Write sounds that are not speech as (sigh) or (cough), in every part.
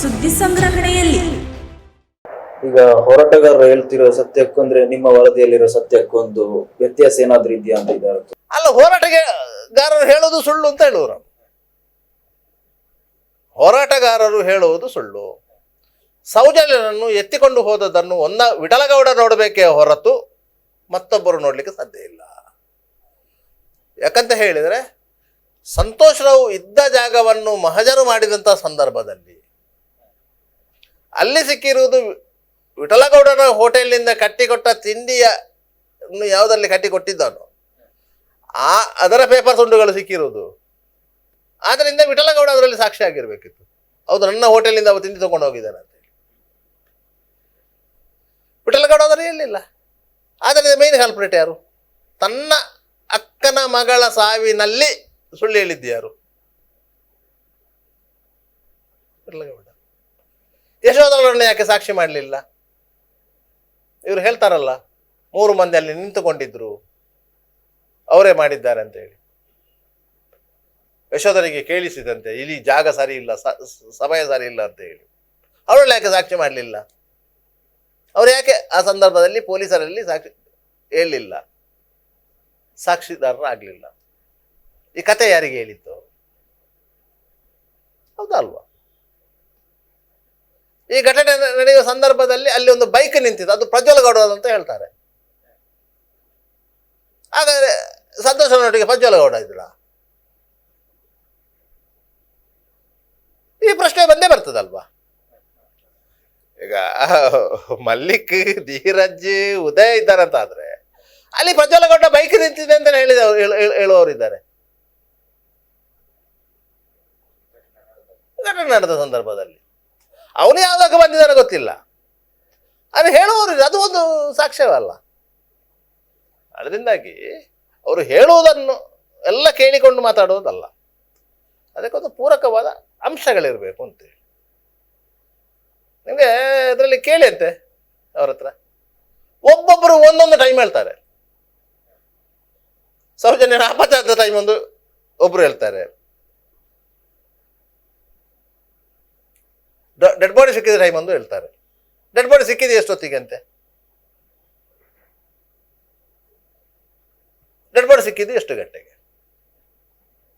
ಸುದ್ದಿ ಸಂಗ್ರಹಣೆಯಲ್ಲಿ. ಈಗ ಹೋರಾಟಗಾರರು ಹೇಳ್ತಿರೋ ಸತ್ಯಕ್ಕೂ ಅಂದ್ರೆ ನಿಮ್ಮ ವರದಿಯಲ್ಲಿರೋ ಸತ್ಯಕ್ಕೂ ಒಂದು ವ್ಯತ್ಯಾಸ ಏನಾದ್ರೂ ಇದೆಯಾ ಅಂತ ಇದ್ದಾರೆ ಅಲ್ಲ ಹೋರಾಟಗಾರರು ಹೇಳೋದು ಸುಳ್ಳು ಅಂತ ಹೇಳುವರು ಹೋರಾಟಗಾರರು ಹೇಳುವುದು ಸುಳ್ಳು. ಸೌಜನ್ಯನನ್ನು ಎತ್ತಿಕೊಂಡು ಹೋದದನ್ನು ಒಂದ ವಿಠಲಗೌಡ ನೋಡಬೇಕೇ ಹೊರತು ಮತ್ತೊಬ್ಬರು ನೋಡ್ಲಿಕ್ಕೆ ಸಾಧ್ಯ ಇಲ್ಲ. ಯಾಕಂತ ಹೇಳಿದರೆ ಸಂತೋಷ್ ರಾವ್ ಇದ್ದ ಜಾಗವನ್ನು ಮಹಜರು ಮಾಡಿದಂಥ ಸಂದರ್ಭದಲ್ಲಿ ಅಲ್ಲಿ ಸಿಕ್ಕಿರುವುದು ವಿಠಲಗೌಡನ ಹೋಟೆಲ್ನಿಂದ ಕಟ್ಟಿಕೊಟ್ಟ ತಿಂಡಿಯ ಯಾವುದರಲ್ಲಿ ಕಟ್ಟಿಕೊಟ್ಟಿದ್ದನು? ಆ, ಅದರ ಪೇಪರ್ ತುಂಡುಗಳು ಸಿಕ್ಕಿರುವುದು. ಆದ್ದರಿಂದ ವಿಠಲಗೌಡ ಅದರಲ್ಲಿ ಸಾಕ್ಷಿ ಆಗಿರಬೇಕಿತ್ತು. ಹೌದು, ನನ್ನ ಹೋಟೆಲಿಂದ ಅವ ತಿಂಡಿ ತಗೊಂಡು ಹೋಗಿದ್ದಾನೆ ಅಂತೇಳಿ ವಿಠಲಗೌಡ ಅದರಲ್ಲಿ ಇರಲಿಲ್ಲ. ಆದ್ದರಿಂದ ಮೇನ್ ಕಲ್ಪ್ರೇಟ್ ಯಾರು? ತನ್ನ ಅಕ್ಕನ ಮಗಳ ಸಾವಿನಲ್ಲಿ ಸುಳ್ಳು ಹೇಳಿದ್ದು ಯಾರು? ವಿಠಲಗೌಡ. ಯಶೋಧರನ್ನು ಯಾಕೆ ಸಾಕ್ಷಿ ಮಾಡಲಿಲ್ಲ? ಇವರು ಹೇಳ್ತಾರಲ್ಲ, ಮೂರು ಮಂದಿ ಅಲ್ಲಿ ನಿಂತುಕೊಂಡಿದ್ರು, ಅವರೇ ಮಾಡಿದ್ದಾರೆ ಅಂತ ಹೇಳಿ. ಯಶೋಧರಿಗೆ ಕೇಳಿಸಿದಂತೆ ಇಲ್ಲಿ ಜಾಗ ಸರಿ ಇಲ್ಲ ಸಮಯ ಸರಿ ಇಲ್ಲ ಅಂತ ಹೇಳಿ. ಅವಳು ಯಾಕೆ ಸಾಕ್ಷಿ ಮಾಡಲಿಲ್ಲ? ಅವ್ರು ಯಾಕೆ ಆ ಸಂದರ್ಭದಲ್ಲಿ ಪೊಲೀಸರಲ್ಲಿ ಸಾಕ್ಷಿ ಹೇಳಲಿಲ್ಲ ಸಾಕ್ಷಿದಾರರಾಗಲಿಲ್ಲ. ಈ ಕತೆ ಯಾರಿಗೆ ಹೇಳಿತ್ತು? ಹೌದಲ್ವಾ? ಈ ಘಟನೆ ನಡೆಯುವ ಸಂದರ್ಭದಲ್ಲಿ ಅಲ್ಲಿ ಒಂದು ಬೈಕ್ ನಿಂತಿತ್ತು ಅದು ಪ್ರಜ್ವಲಗೌಡದ ಅಂತ ಹೇಳ್ತಾರೆ. ಹಾಗಾದ್ರೆ ಸಂತೋಷನೊಟ್ಟಿಗೆ ಪ್ರಜ್ವಲಗೌಡ ಇದ್ರ ಈ ಪ್ರಶ್ನೆ ಬಂದೇ ಬರ್ತದಲ್ವಾ? ಈಗ ಮಲ್ಲಿಕ್, ಧೀರಜ್, ಉದಯ ಇದ್ದಾರಂತಾದ್ರೆ ಅಲ್ಲಿ ಪ್ರಜ್ವಲಗೌಡ ಬೈಕ್ ನಿಂತಿದೆ ಅಂತ ಹೇಳಿದ ಹೇಳುವವರಿದ್ದಾರೆ ಘಟನೆ ನಡೆದ ಸಂದರ್ಭದಲ್ಲಿ. ಅವನು ಯಾವಾಗ ಬಂದಿದ್ದಾನೆ ಗೊತ್ತಿಲ್ಲ. ಅದು ಹೇಳುವವರು ಅದು ಒಂದು ಸಾಕ್ಷ್ಯವಲ್ಲ. ಅದರಿಂದಾಗಿ ಅವರು ಹೇಳುವುದನ್ನು ಎಲ್ಲ ಕೇಳಿಕೊಂಡು ಮಾತಾಡುವುದಲ್ಲ. ಅದಕ್ಕೊಂದು ಪೂರಕವಾದ ಅಂಶಗಳಿರಬೇಕು ಅಂತೇಳಿ ನಿಮಗೆ ಅದರಲ್ಲಿ ಕೇಳಿ ಅಂತೆ ಅವ್ರ ಹತ್ರ. ಒಬ್ಬೊಬ್ಬರು ಒಂದೊಂದು ಟೈಮ್ ಹೇಳ್ತಾರೆ. ಸೌಜನ್ಯ ಅಪಚಾರದ ಟೈಮ್ ಒಂದು ಒಬ್ಬರು ಹೇಳ್ತಾರೆ. ಡೆಡ್ ಬಾಡಿ ಸಿಕ್ಕಿದ ಟೈಮ್ ಒಂದು ಹೇಳ್ತಾರೆ. ಡೆಡ್ ಬಾಡಿ ಸಿಕ್ಕಿದೆ ಎಷ್ಟೊತ್ತಿಗೆ ಅಂತೆ ಡೆಡ್ ಬಾಡಿ ಸಿಕ್ಕಿದ್ದು ಎಷ್ಟು ಗಂಟೆಗೆ?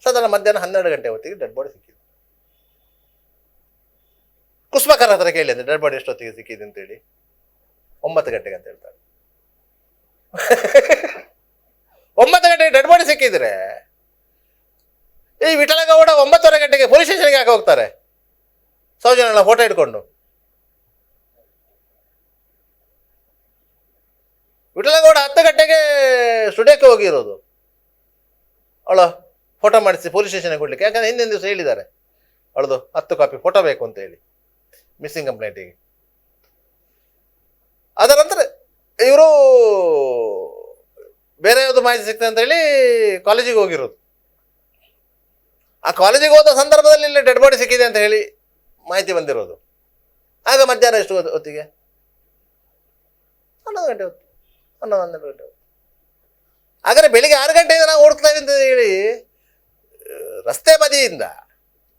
ಸಾಧಾರಣ ಮಧ್ಯಾಹ್ನ ಹನ್ನೆರಡು ಗಂಟೆ ಹೊತ್ತಿಗೆ ಡೆಡ್ ಬಾಡಿ ಸಿಕ್ಕಿದೆ ಕುಸ್ಮಕರ ಹತ್ರ ಕೇಳಿ ಅಂದ್ರೆ ಡೆಡ್ ಬಾಡಿ ಎಷ್ಟೊತ್ತಿಗೆ ಸಿಕ್ಕಿದೆ ಅಂತೇಳಿ. ಒಂಬತ್ತು ಗಂಟೆಗೆ ಅಂತ ಹೇಳ್ತಾರೆ. ಒಂಬತ್ತು ಗಂಟೆಗೆ ಡೆಡ್ ಬಾಡಿ ಸಿಕ್ಕಿದ್ರೆ ಈ ವಿಠಲಗೌಡ ಒಂಬತ್ತುವರೆ ಗಂಟೆಗೆ ಪೊಲೀಸ್ ಸ್ಟೇಷನ್ಗೆ ಯಾಕೆ ಹೋಗ್ತಾರೆ? ಸೌಜನ್ಯನ ಫೋಟೋ ಇಟ್ಕೊಂಡು. ವಿಠಲಗೌಡ ಹತ್ತು ಗಂಟೆಗೆ ಸ್ಟುಡಿಯೋಕ್ಕೆ ಹೋಗಿರೋದು. ಅವಳು ಫೋಟೋ ಮಾಡಿಸಿ ಪೊಲೀಸ್ ಸ್ಟೇಷನ್ಗೆ ಕೊಡ್ಲಿಕ್ಕೆ. ಯಾಕಂದ್ರೆ ಹಿಂದಿನ ದಿವಸ ಹೇಳಿದ್ದಾರೆ. ಅವಳದು ಹತ್ತು ಕಾಪಿ ಫೋಟೋ ಬೇಕು ಅಂತ ಹೇಳಿ. ಮಿಸ್ಸಿಂಗ್ ಕಂಪ್ಲೇಂಟಿಗೆ ಅದರ ನಂತರ ಇವರು ಬೇರೆ ಯಾವುದು ಮಾಹಿತಿ ಸಿಗ್ತದೆ ಅಂತ ಹೇಳಿ ಕಾಲೇಜಿಗೆ ಹೋಗಿರೋದು. ಆ ಕಾಲೇಜಿಗೆ ಹೋದ ಸಂದರ್ಭದಲ್ಲಿ ಇಲ್ಲಿ ಡೆಡ್ ಬಾಡಿ ಸಿಕ್ಕಿದೆ ಅಂತ ಹೇಳಿ ಮಾಹಿತಿ ಬಂದಿರೋದು. ಆಗ ಮಧ್ಯಾಹ್ನ ಎಷ್ಟು ಹೊತ್ತು- ಹೊತ್ತಿಗೆ? ಹನ್ನೊಂದು ಗಂಟೆ ಹೊತ್ತು. ಹನ್ನೊಂದು, ಹನ್ನೆರಡು ಗಂಟೆ ಹೊತ್ತು. ಹಾಗಾದ್ರೆ ಬೆಳಿಗ್ಗೆ ಆರು ಗಂಟೆಯಿಂದ ನಾವು ಓಡ್ತಾ ಅಂತ ಹೇಳಿ, ರಸ್ತೆ ಬದಿಯಿಂದ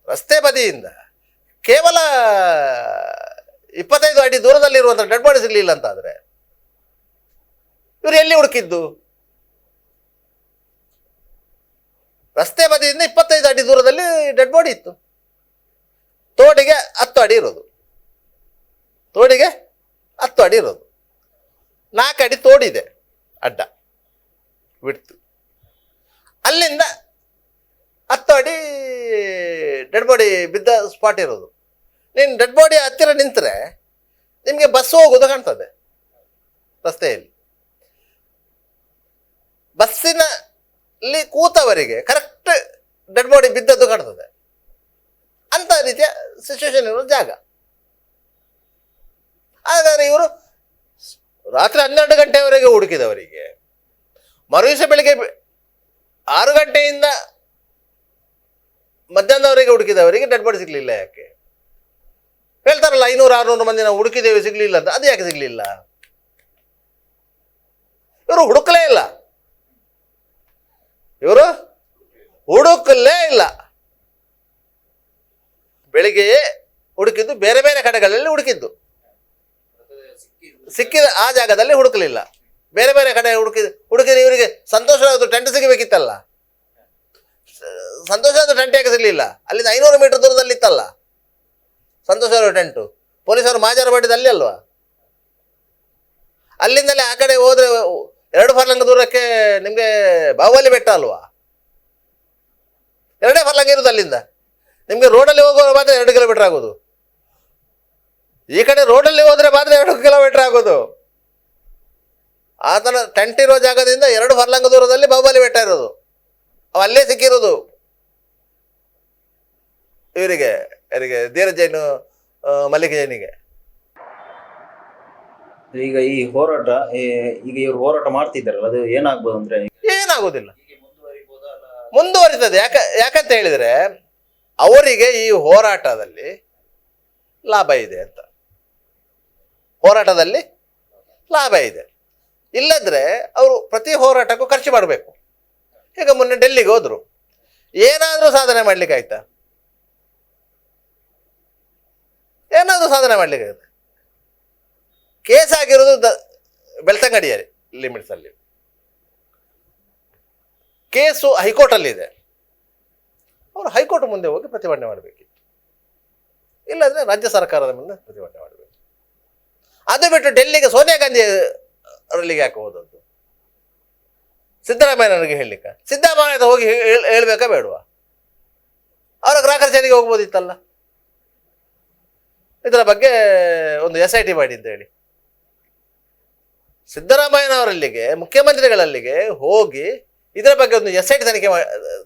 ರಸ್ತೆ ಬದಿಯಿಂದ ಕೇವಲ ಇಪ್ಪತ್ತೈದು ಅಡಿ ದೂರದಲ್ಲಿರುವಂಥ ಡೆಡ್ ಬಾಡಿ ಸಿಗಲಿಲ್ಲ ಅಂತ ಆದರೆ ಇವರು ಎಲ್ಲಿ ಹುಡುಕಿದ್ದು? ರಸ್ತೆ ಬದಿಯಿಂದ ಇಪ್ಪತ್ತೈದು ಅಡಿ ದೂರದಲ್ಲಿ ಡೆಡ್ ಬಾಡಿ ಇತ್ತು. ತೋಡಿಗೆ ಹತ್ತು ಅಡಿ ಇರೋದು. ತೋಡಿಗೆ ಹತ್ತು ಅಡಿ ಇರೋದು. ನಾಲ್ಕು ಅಡಿ ತೋಡಿದೆ ಅಡ್ಡ ಬಿಡ್ತು ಅಲ್ಲಿಂದ ಹತ್ತು ಅಡಿ ಡೆಡ್ ಬಾಡಿ ಬಿದ್ದ ಸ್ಪಾಟ್ ಇರೋದು. ನೀನು ಡೆಡ್ ಬಾಡಿ ಹತ್ತಿರ ನಿಂತರೆ ನಿಮಗೆ ಬಸ್ ಹೋಗೋದು ಕಾಣ್ತದೆ ರಸ್ತೆಯಲ್ಲಿ. ಬಸ್ಸಿನಲ್ಲಿ ಕೂತವರಿಗೆ ಕರೆಕ್ಟ್ ಡೆಡ್ ಬಾಡಿ ಬಿದ್ದದ್ದು ಕಾಣ್ತದೆ. ಅಂತ ರೀತಿಯ ಸಿಚುವೇಶನ್ ಇರೋ ಜಾಗ. ಹಾಗಾದ್ರೆ ಇವರು ರಾತ್ರಿ ಹನ್ನೆರಡು ಗಂಟೆವರೆಗೆ ಹುಡುಕಿದವರಿಗೆ, ಮರುದಿವಸ ಬೆಳಿಗ್ಗೆ ಆರು ಗಂಟೆಯಿಂದ ಮಧ್ಯಾಹ್ನದವರೆಗೆ ಹುಡುಕಿದವರಿಗೆ ಡೆಡ್ ಬಾಡಿ ಸಿಗ್ಲಿಲ್ಲ ಯಾಕೆ? ಹೇಳ್ತಾರಲ್ಲ, ಐನೂರು, ಆರುನೂರು ಮಂದಿ ನಾವು ಹುಡುಕಿದ್ದೇವೆ, ಸಿಗ್ಲಿಲ್ಲ ಅಂತ. ಅದು ಯಾಕೆ ಸಿಗ್ಲಿಲ್ಲ? ಇವರು ಹುಡುಕಲೇ ಇಲ್ಲ. ಇವರು ಹುಡುಕಲೇ ಇಲ್ಲ. ಬೆಳಿಗ್ಗೆಯೇ ಹುಡುಕಿದ್ದು ಬೇರೆ ಬೇರೆ ಕಡೆಗಳಲ್ಲಿ ಹುಡುಕಿದ್ದು. ಸಿಕ್ಕಿದ ಆ ಜಾಗದಲ್ಲಿ ಹುಡುಕಲಿಲ್ಲ. ಬೇರೆ ಬೇರೆ ಕಡೆ ಹುಡುಕಿ ಹುಡುಕಿದ ಇವರಿಗೆ ಸಂತೋಷವಾದ ಟೆಂಟ್ ಸಿಗಬೇಕಿತ್ತಲ್ಲ. ಸಂತೋಷವಾದ ಟೆಂಟ್ ಯಾಕೆ ಸಿಗಲಿಲ್ಲ? ಅಲ್ಲಿಂದ ಐನೂರು ಮೀಟರ್ ದೂರದಲ್ಲಿ ಇತ್ತಲ್ಲ. ಸಂತೋಷವಾದ ಟೆಂಟು ಪೊಲೀಸರು ಮಾಜಾರ ಮಾಡಿದ್ದು ಅಲ್ಲಿ ಅಲ್ವಾ? ಅಲ್ಲಿಂದಲೇ ಆ ಕಡೆ ಹೋದ್ರೆ ಎರಡು ಫರ್ಲಂಗ ದೂರಕ್ಕೆ ನಿಮಗೆ ಬಾಹುಬಲಿ ಬೆಟ್ಟ ಅಲ್ವಾ? ಎರಡೇ ಫರ್ಲಂಗ ಇರುದು ಅಲ್ಲಿಂದ. ನಿಮಗೆ ರೋಡಲ್ಲಿ ಹೋಗುವ ಮಾತ್ರ ಎರಡು ಕಿಲೋಮೀಟರ್ ಆಗೋದು. ಈ ಕಡೆ ರೋಡಲ್ಲಿ ಹೋದ್ರೆ ಮಾತ್ರ ಎರಡು ಕಿಲೋಮೀಟರ್ ಆಗೋದು. ಆತನ ಟೆಂಟ್ ಇರೋ ಜಾಗದಿಂದ ಎರಡು ಫರ್ಲಂಗ ದೂರದಲ್ಲಿ ಬಾಹುಬಲಿ ಬೆಟ್ಟ ಇರೋದು. ಅವ ಅಲ್ಲೇ ಸಿಕ್ಕಿರೋದು. ಇವರಿಗೆ ಇವರಿಗೆ ಧೀರ ಜೈನು ಮಲ್ಲಿಕ ಜೈನಿಗೆ. ಈಗ ಈ ಹೋರಾಟ ಈಗ ಇವ್ರು ಹೋರಾಟ ಮಾಡ್ತಿದ್ದಾರಲ್ಲ ಅದು ಏನಾಗ್ಬೋದು ಅಂದ್ರೆ? ಏನಾಗೋದಿಲ್ಲ. ಮುಂದುವರಿತದೆ. ಯಾಕ ಯಾಕಂತ ಹೇಳಿದ್ರೆ ಅವರಿಗೆ ಈ ಹೋರಾಟದಲ್ಲಿ ಲಾಭ ಇದೆ ಅಂತ. ಹೋರಾಟದಲ್ಲಿ ಲಾಭ ಇದೆ. ಇಲ್ಲದ್ರೆ ಅವರು ಪ್ರತಿ ಹೋರಾಟಕ್ಕೂ ಖರ್ಚು ಮಾಡಬೇಕು. ಈಗ ಮೊನ್ನೆ ಡೆಲ್ಲಿಗೆ ಹೋದರು. ಏನಾದರೂ ಸಾಧನೆ ಮಾಡ್ಲಿಕ್ಕೆ ಆಯ್ತಾ? ಏನಾದರೂ ಸಾಧನೆ ಮಾಡ್ಲಿಕ್ಕೆ ಆಯ್ತಾ? ಕೇಸ್ ಆಗಿರೋದು ದ ಬೆಳ್ತಂಗಡಿಯಲ್ಲಿ ಲಿಮಿಟ್ಸಲ್ಲಿ ಕೇಸು ಹೈಕೋರ್ಟಲ್ಲಿ ಇದೆ ಅವರು ಹೈಕೋರ್ಟ್ ಮುಂದೆ ಹೋಗಿ ಪ್ರತಿಭಟನೆ ಮಾಡಬೇಕಿತ್ತು. ಇಲ್ಲಾಂದರೆ ರಾಜ್ಯ ಸರ್ಕಾರದ ಮುಂದೆ ಪ್ರತಿಭಟನೆ ಮಾಡಬೇಕು. ಅದು ಬಿಟ್ಟು ಡೆಲ್ಲಿಗೆ ಸೋನಿಯಾ ಗಾಂಧಿ ಅವರಲ್ಲಿಗೆ ಯಾಕೆ ಹೋದದ್ದು? ಸಿದ್ದರಾಮಯ್ಯನವರಿಗೆ ಹೇಳಲಿಕ್ಕೆ? ಸಿದ್ದರಾಮಯ್ಯ ಹೋಗಿ ಹೇಳಬೇಕಾ ಬೇಡವಾ? ಅವರ ಗ್ರಾಹಕರ್ಚನೆಗೆ ಹೋಗ್ಬೋದಿತ್ತಲ್ಲ? ಇದರ ಬಗ್ಗೆ ಒಂದು ಎಸ್ ಐ ಟಿ ಮಾಡಿ ಅಂತ ಹೇಳಿ. ಸಿದ್ದರಾಮಯ್ಯನವರಲ್ಲಿಗೆ, ಮುಖ್ಯಮಂತ್ರಿಗಳಲ್ಲಿಗೆ ಹೋಗಿ ಇದರ ಬಗ್ಗೆ ಒಂದು ಎಸ್ ಐ ಟಿ ತನಿಖೆ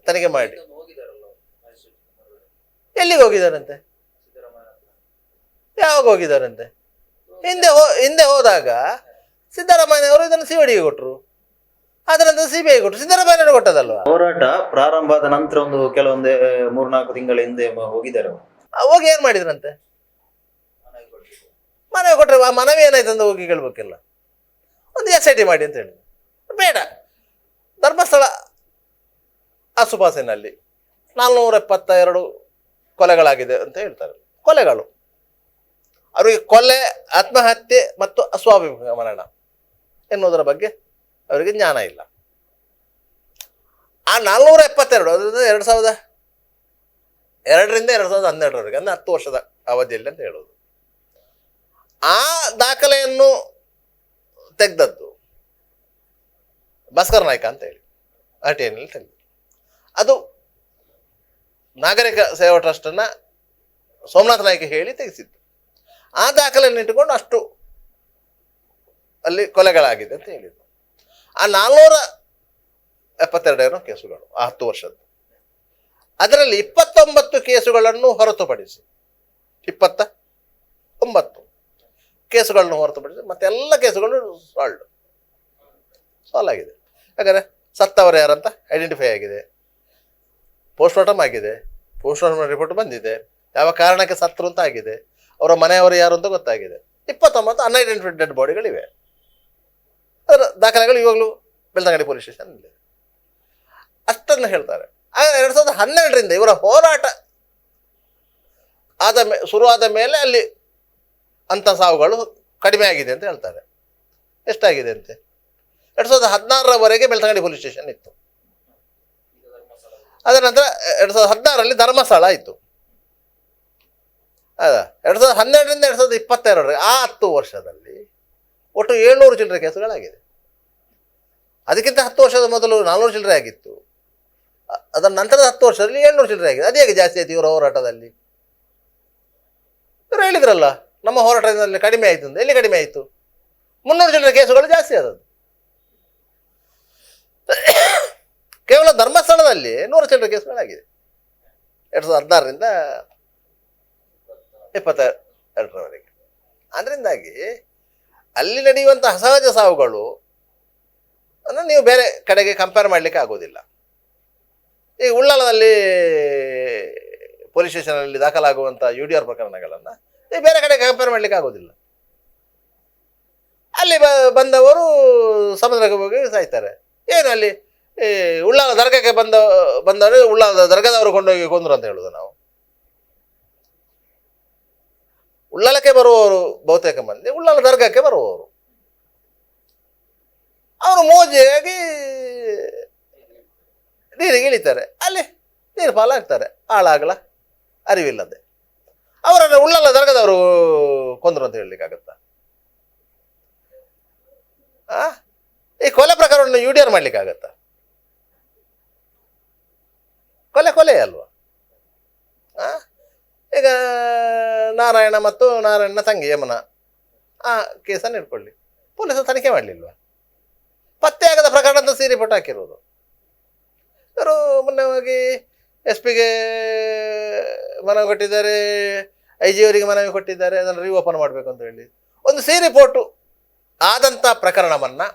ತನಿಖೆ ಮಾಡಿ. ಎಲ್ಲಿಗೆ ಹೋಗಿದ್ದಾರಂತೆ? ಯಾವಾಗ ಹೋಗಿದಾರಂತೆ ಹಿಂದೆ ಹೋ ಹಿಂದೆ ಹೋದಾಗ ಸಿದ್ದರಾಮಯ್ಯನವರು ಇದನ್ನು ಸಿ ಡಿಗೆ ಕೊಟ್ಟರು ಅದರ ನಂತರ ಸಿ ಬಿ ಐ ಕೊಟ್ಟರು ಸಿದ್ದರಾಮಯ್ಯವರು ಕೊಟ್ಟದಲ್ವಾ? ಹೋರಾಟ ಪ್ರಾರಂಭ ಆದ ನಂತರ ಒಂದು ಕೆಲವೊಂದು ಮೂರ್ನಾಲ್ಕು ತಿಂಗಳ ಹಿಂದೆ ಹೋಗಿದ್ದಾರೆ ಹೋಗಿ ಏನು ಮಾಡಿದ್ರಂತೆ? ಮನವಿ ಕೊಟ್ಟರೆ ಆ ಮನವಿ ಏನಾಯ್ತು ಅಂತ ಹೋಗಿ ಕೇಳಬೇಕಿಲ್ಲ. ಒಂದು ಎಸ್ ಐ ಟಿ ಮಾಡಿ ಅಂತ ಹೇಳಿ ಬೇಡ. ಧರ್ಮಸ್ಥಳ ಆಸುಪಾಸಿನಲ್ಲಿ ನಾಲ್ನೂರ ಎಪ್ಪತ್ತ ಎರಡು ಕೊಲೆಗಳಾಗಿದೆ ಅಂತ ಹೇಳ್ತಾರೆ. ಕೊಲೆಗಳು. ಅವರಿಗೆ ಕೊಲೆ, ಆತ್ಮಹತ್ಯೆ ಮತ್ತು ಅಸ್ವಾಭಾವಿಕ ಮರಣ ಎನ್ನುವುದರ ಬಗ್ಗೆ ಅವರಿಗೆ ಜ್ಞಾನ ಇಲ್ಲ. ಆ ನಾಲ್ನೂರ ಎಪ್ಪತ್ತೆರಡು ಅದರಿಂದ ಎರಡು ಸಾವಿರದ ಎರಡರಿಂದ ಎರಡು ಸಾವಿರದ ಹನ್ನೆರಡರವರೆಗೆ, ಅಂದರೆ ಹತ್ತು ವರ್ಷದ ಅವಧಿಯಲ್ಲಿ ಅಂತ ಹೇಳೋದು. ಆ ದಾಖಲೆಯನ್ನು ತೆಗೆದದ್ದು ಭಾಸ್ಕರ್ ನಾಯ್ಕ ಅಂತ ಹೇಳಿ, ಆರ್ ಟಿ ಐನಲ್ಲಿ ತೆಗೆದು ಅದು ನಾಗರಿಕ ಸೇವಾ ಟ್ರಸ್ಟನ್ನು ಸೋಮನಾಥ ನಾಯ್ಕ ಹೇಳಿ ತೆಗೆಸಿದ್ದು. ಆ ದಾಖಲೆಯನ್ನು ಇಟ್ಟುಕೊಂಡು ಅಷ್ಟು ಅಲ್ಲಿ ಕೊಲೆಗಳಾಗಿದೆ ಅಂತ ಹೇಳಿದ್ದು. ಆ ನಾಲ್ನೂರ ಎಪ್ಪತ್ತೆರಡು ಏನೋ ಕೇಸುಗಳು, ಆ ಹತ್ತು ವರ್ಷದ್ದು. ಅದರಲ್ಲಿ ಇಪ್ಪತ್ತೊಂಬತ್ತು ಕೇಸುಗಳನ್ನು ಹೊರತುಪಡಿಸಿ, ಇಪ್ಪತ್ತ ಒಂಬತ್ತು ಕೇಸುಗಳನ್ನು ಹೊರತುಪಡಿಸಿ ಮತ್ತೆಲ್ಲ ಕೇಸುಗಳು ಸಾಲ್ಡ್ ಸಾಲ್ವ್ ಆಗಿದೆ. ಯಾಕಂದರೆ ಸತ್ತವರು ಯಾರಂತ? ಐಡೆಂಟಿಫೈ ಆಗಿದೆ. ಪೋಸ್ಟ್ಮಾರ್ಟಮ್ ಆಗಿದೆ. ಪೋಸ್ಟ್ಮಾರ್ಟಮ್ ರಿಪೋರ್ಟ್ ಬಂದಿದೆ. ಯಾವ ಕಾರಣಕ್ಕೆ ಸತ್ರು ಅಂತ ಆಗಿದೆ. ಅವರ ಮನೆಯವರು ಯಾರು ಅಂತ ಗೊತ್ತಾಗಿದೆ. ಇಪ್ಪತ್ತೊಂಬತ್ತು ಅನ್ಐಡೆಂಟಿಫೈಡ್ ಡೆಡ್ ಬಾಡಿಗಳಿವೆ ಅದರ ದಾಖಲೆಗಳು ಇವಾಗಲೂ ಬೆಳ್ತಂಗಡಿ ಪೊಲೀಸ್ ಸ್ಟೇಷನ್ ಇದೆ ಅಷ್ಟನ್ನು ಹೇಳ್ತಾರೆ. ಆಗ ಎರಡು ಸಾವಿರದ ಹನ್ನೆರಡರಿಂದ ಇವರ ಹೋರಾಟ ಆದ ಮೇ, ಶುರುವಾದ ಮೇಲೆ ಅಲ್ಲಿ ಅಂಥ ಸಾವುಗಳು ಕಡಿಮೆ ಆಗಿದೆ ಅಂತ ಹೇಳ್ತಾರೆ. ಎಷ್ಟಾಗಿದೆ ಅಂತೆ? ಎರಡು ಸಾವಿರದ ಹದಿನಾರರವರೆಗೆ ಬೆಳ್ತಂಗಡಿ ಪೊಲೀಸ್ ಸ್ಟೇಷನ್ ಇತ್ತು. ಅದರ ನಂತರ ಎರಡು ಸಾವಿರದ ಹದಿನಾರರಲ್ಲಿ ಧರ್ಮಸ್ಥಳ ಆಯಿತು. ಅದ ಎರಡು ಸಾವಿರದ ಹನ್ನೆರಡರಿಂದ ಎರಡು ಸಾವಿರದ ಇಪ್ಪತ್ತೆರಡರ ಆ ಹತ್ತು ವರ್ಷದಲ್ಲಿ ಒಟ್ಟು ಏಳ್ನೂರು ಚಿಲ್ಲರೆ ಕೇಸುಗಳಾಗಿದೆ. ಅದಕ್ಕಿಂತ ಹತ್ತು ವರ್ಷದ ಮೊದಲು ನಾಲ್ನೂರು ಚಿಲ್ಲರೆ ಆಗಿತ್ತು. ಅದರ ನಂತರದ ಹತ್ತು ವರ್ಷದಲ್ಲಿ ಏಳ್ನೂರು ಚಿಲ್ಲರೆ ಆಗಿದೆ. ಅದೇ ಜಾಸ್ತಿ ಆಯ್ತು ಇವರ ಹೋರಾಟದಲ್ಲಿ. ಇವರು ಹೇಳಿದ್ರಲ್ಲ, ನಮ್ಮ ಹೋರಾಟದಲ್ಲಿ ಕಡಿಮೆ ಆಯಿತು ಅಂತ. ಎಲ್ಲಿ ಕಡಿಮೆ ಆಯಿತು? ಮುನ್ನೂರು ಚಿಲ್ಲರೆ ಕೇಸುಗಳು ಜಾಸ್ತಿ ಆದದ್ದು. ಕೇವಲ ಧರ್ಮಸ್ಥಳದಲ್ಲಿ ನೂರ ಚಿಲ್ಲರೆ ಕೇಸ್ಗಳಾಗಿದೆ. ಎರಡು ಸಾವಿರದ ಹದಿನಾರರಿಂದ ಇಪ್ಪತ್ತ ಎರಡರವರೆಗೆ ಅದರಿಂದಾಗಿ ಅಲ್ಲಿ ನಡೆಯುವಂಥ ಅಸಹಜ ಸಾವುಗಳು ಅನ್ನು ನೀವು ಬೇರೆ ಕಡೆಗೆ ಕಂಪೇರ್ ಮಾಡಲಿಕ್ಕೆ ಆಗೋದಿಲ್ಲ ಈ ಉಳ್ಳಾಲದಲ್ಲಿ ಪೊಲೀಸ್ ಸ್ಟೇಷನಲ್ಲಿ ದಾಖಲಾಗುವಂಥ ಯು ಡಿ ಆರ್ ಪ್ರಕರಣಗಳನ್ನು ನೀವು ಬೇರೆ ಕಡೆಗೆ ಕಂಪೇರ್ ಮಾಡಲಿಕ್ಕೆ ಆಗೋದಿಲ್ಲ ಅಲ್ಲಿ ಬಂದವರು ಸಮುದ್ರಕ್ಕೆ ಹೋಗಿ ಸಾಯ್ತಾರೆ. ಏನು ಅಲ್ಲಿ ಈ ಉಳ್ಳಾಲ ದರ್ಗಕ್ಕೆ ಬಂದ ಬಂದವರು ಉಳ್ಳಾಲ ದರ್ಗದವರು ಕೊಂಡೋಗಿ ಕೊಂದರು ಅಂತ ಹೇಳುದು ನಾವು. ಉಳ್ಳಾಲಕ್ಕೆ ಬರುವವರು ಬಹುತೇಕ ಮಂದಿ, ಉಳ್ಳಾಲ ದರ್ಗಕ್ಕೆ ಬರುವವರು. ಅವರು ಮೋಜಿಯಾಗಿ ನೀರಿಗೆ ಇಳಿತಾರೆ. ಅಲ್ಲಿ ನೀರು ಪಾಲಾಗ್ತಾರೆ ಹಾಳಾಗಲ ಅರಿವಿಲ್ಲದೆ. ಅವರನ್ನು ಉಳ್ಳಾಲ ದರ್ಗದವರು ಕೊಂದರು ಅಂತ ಹೇಳಲಿಕ್ಕಾಗತ್ತ? ಈ ಕೊಲೆ ಪ್ರಕರಣವನ್ನು ಯುಡಿಆರ್ ಮಾಡ್ಲಿಕ್ಕಾಗತ್ತಾ? ಕೊಲೆ ಕೊಲೆ ಅಲ್ವಾ? ಈಗ ನಾರಾಯಣ ಮತ್ತು ನಾರಾಯಣನ ತಂಗಿ ಯಮನ ಆ ಕೇಸನ್ನು ಇಟ್ಕೊಳ್ಳಿ ಪೊಲೀಸರು ತನಿಖೆ ಮಾಡಲಿಲ್ವಾ? ಪತ್ತೆಯಾಗದ ಪ್ರಕರಣದ ಸೀರೆ ಪಟ್ಟು ಹಾಕಿರೋದು. ಇವರು ಮೊನ್ನೆ ಹೋಗಿ ಎಸ್ ಪಿಗೆ ಮನವಿ ಕೊಟ್ಟಿದ್ದಾರೆ, ಐ ಜಿ ಅವರಿಗೆ ಮನವಿ ಕೊಟ್ಟಿದ್ದಾರೆ, ಅದನ್ನು ರೀಓಪನ್ ಮಾಡಬೇಕು ಅಂತ ಹೇಳಿ. ಒಂದು ಸಿ ರಿಪೋರ್ಟು ಆದಂಥ ಪ್ರಕರಣವನ್ನು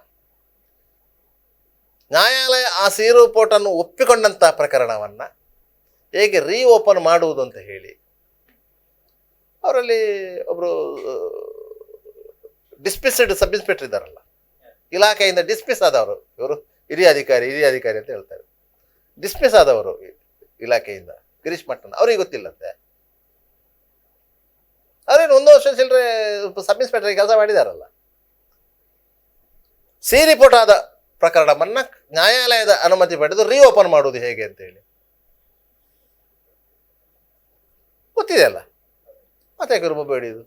ನ್ಯಾಯಾಲಯ ಆ ಸಿ ರಿಪೋರ್ಟನ್ನು ಒಪ್ಪಿಕೊಂಡಂಥ ಪ್ರಕರಣವನ್ನು ಹೇಗೆ ರೀಓಪನ್ ಮಾಡುವುದು ಅಂತ ಹೇಳಿ, ಅವರಲ್ಲಿ ಒಬ್ಬರು ಡಿಸ್ಪಿಸ್ಡ್ ಸಬ್ ಇನ್ಸ್ಪೆಕ್ಟರ್ ಇದ್ದಾರಲ್ಲ, ಇಲಾಖೆಯಿಂದ ಡಿಸ್ಮಿಸ್ ಆದವರು, ಇವರು ಹಿರಿಯ ಅಧಿಕಾರಿ ಹಿರಿಯ ಅಧಿಕಾರಿ ಅಂತ ಹೇಳ್ತಾರೆ. ಡಿಸ್ಮಿಸ್ ಆದವರು ಇಲಾಖೆಯಿಂದ, ಗಿರೀಶ್ ಮಟ್ಟನ್ ಅವ್ರಿಗೆ ಗೊತ್ತಿಲ್ಲಂತೆ. ಅವ್ರೇನು ಒಂದು ವರ್ಷ ಚಿಲ್ಲರೆ ಸಬ್ ಇನ್ಸ್ಪೆಕ್ಟರ್ ಕೆಲಸ ಮಾಡಿದಾರಲ್ಲ. ಸಿ ರಿಪೋರ್ಟ್ ಆದ ಪ್ರಕರಣವನ್ನ ನ್ಯಾಯಾಲಯದ ಅನುಮತಿ ಪಡೆದು ರೀಓಪನ್ ಮಾಡುವುದು ಹೇಗೆ ಅಂತ ಹೇಳಿ ಗೊತ್ತಿದೆ ಅಲ್ಲ? ಮತ್ತೆ ಯಾಕೆ ರುಬ್ಬ ಬೇಡಿದು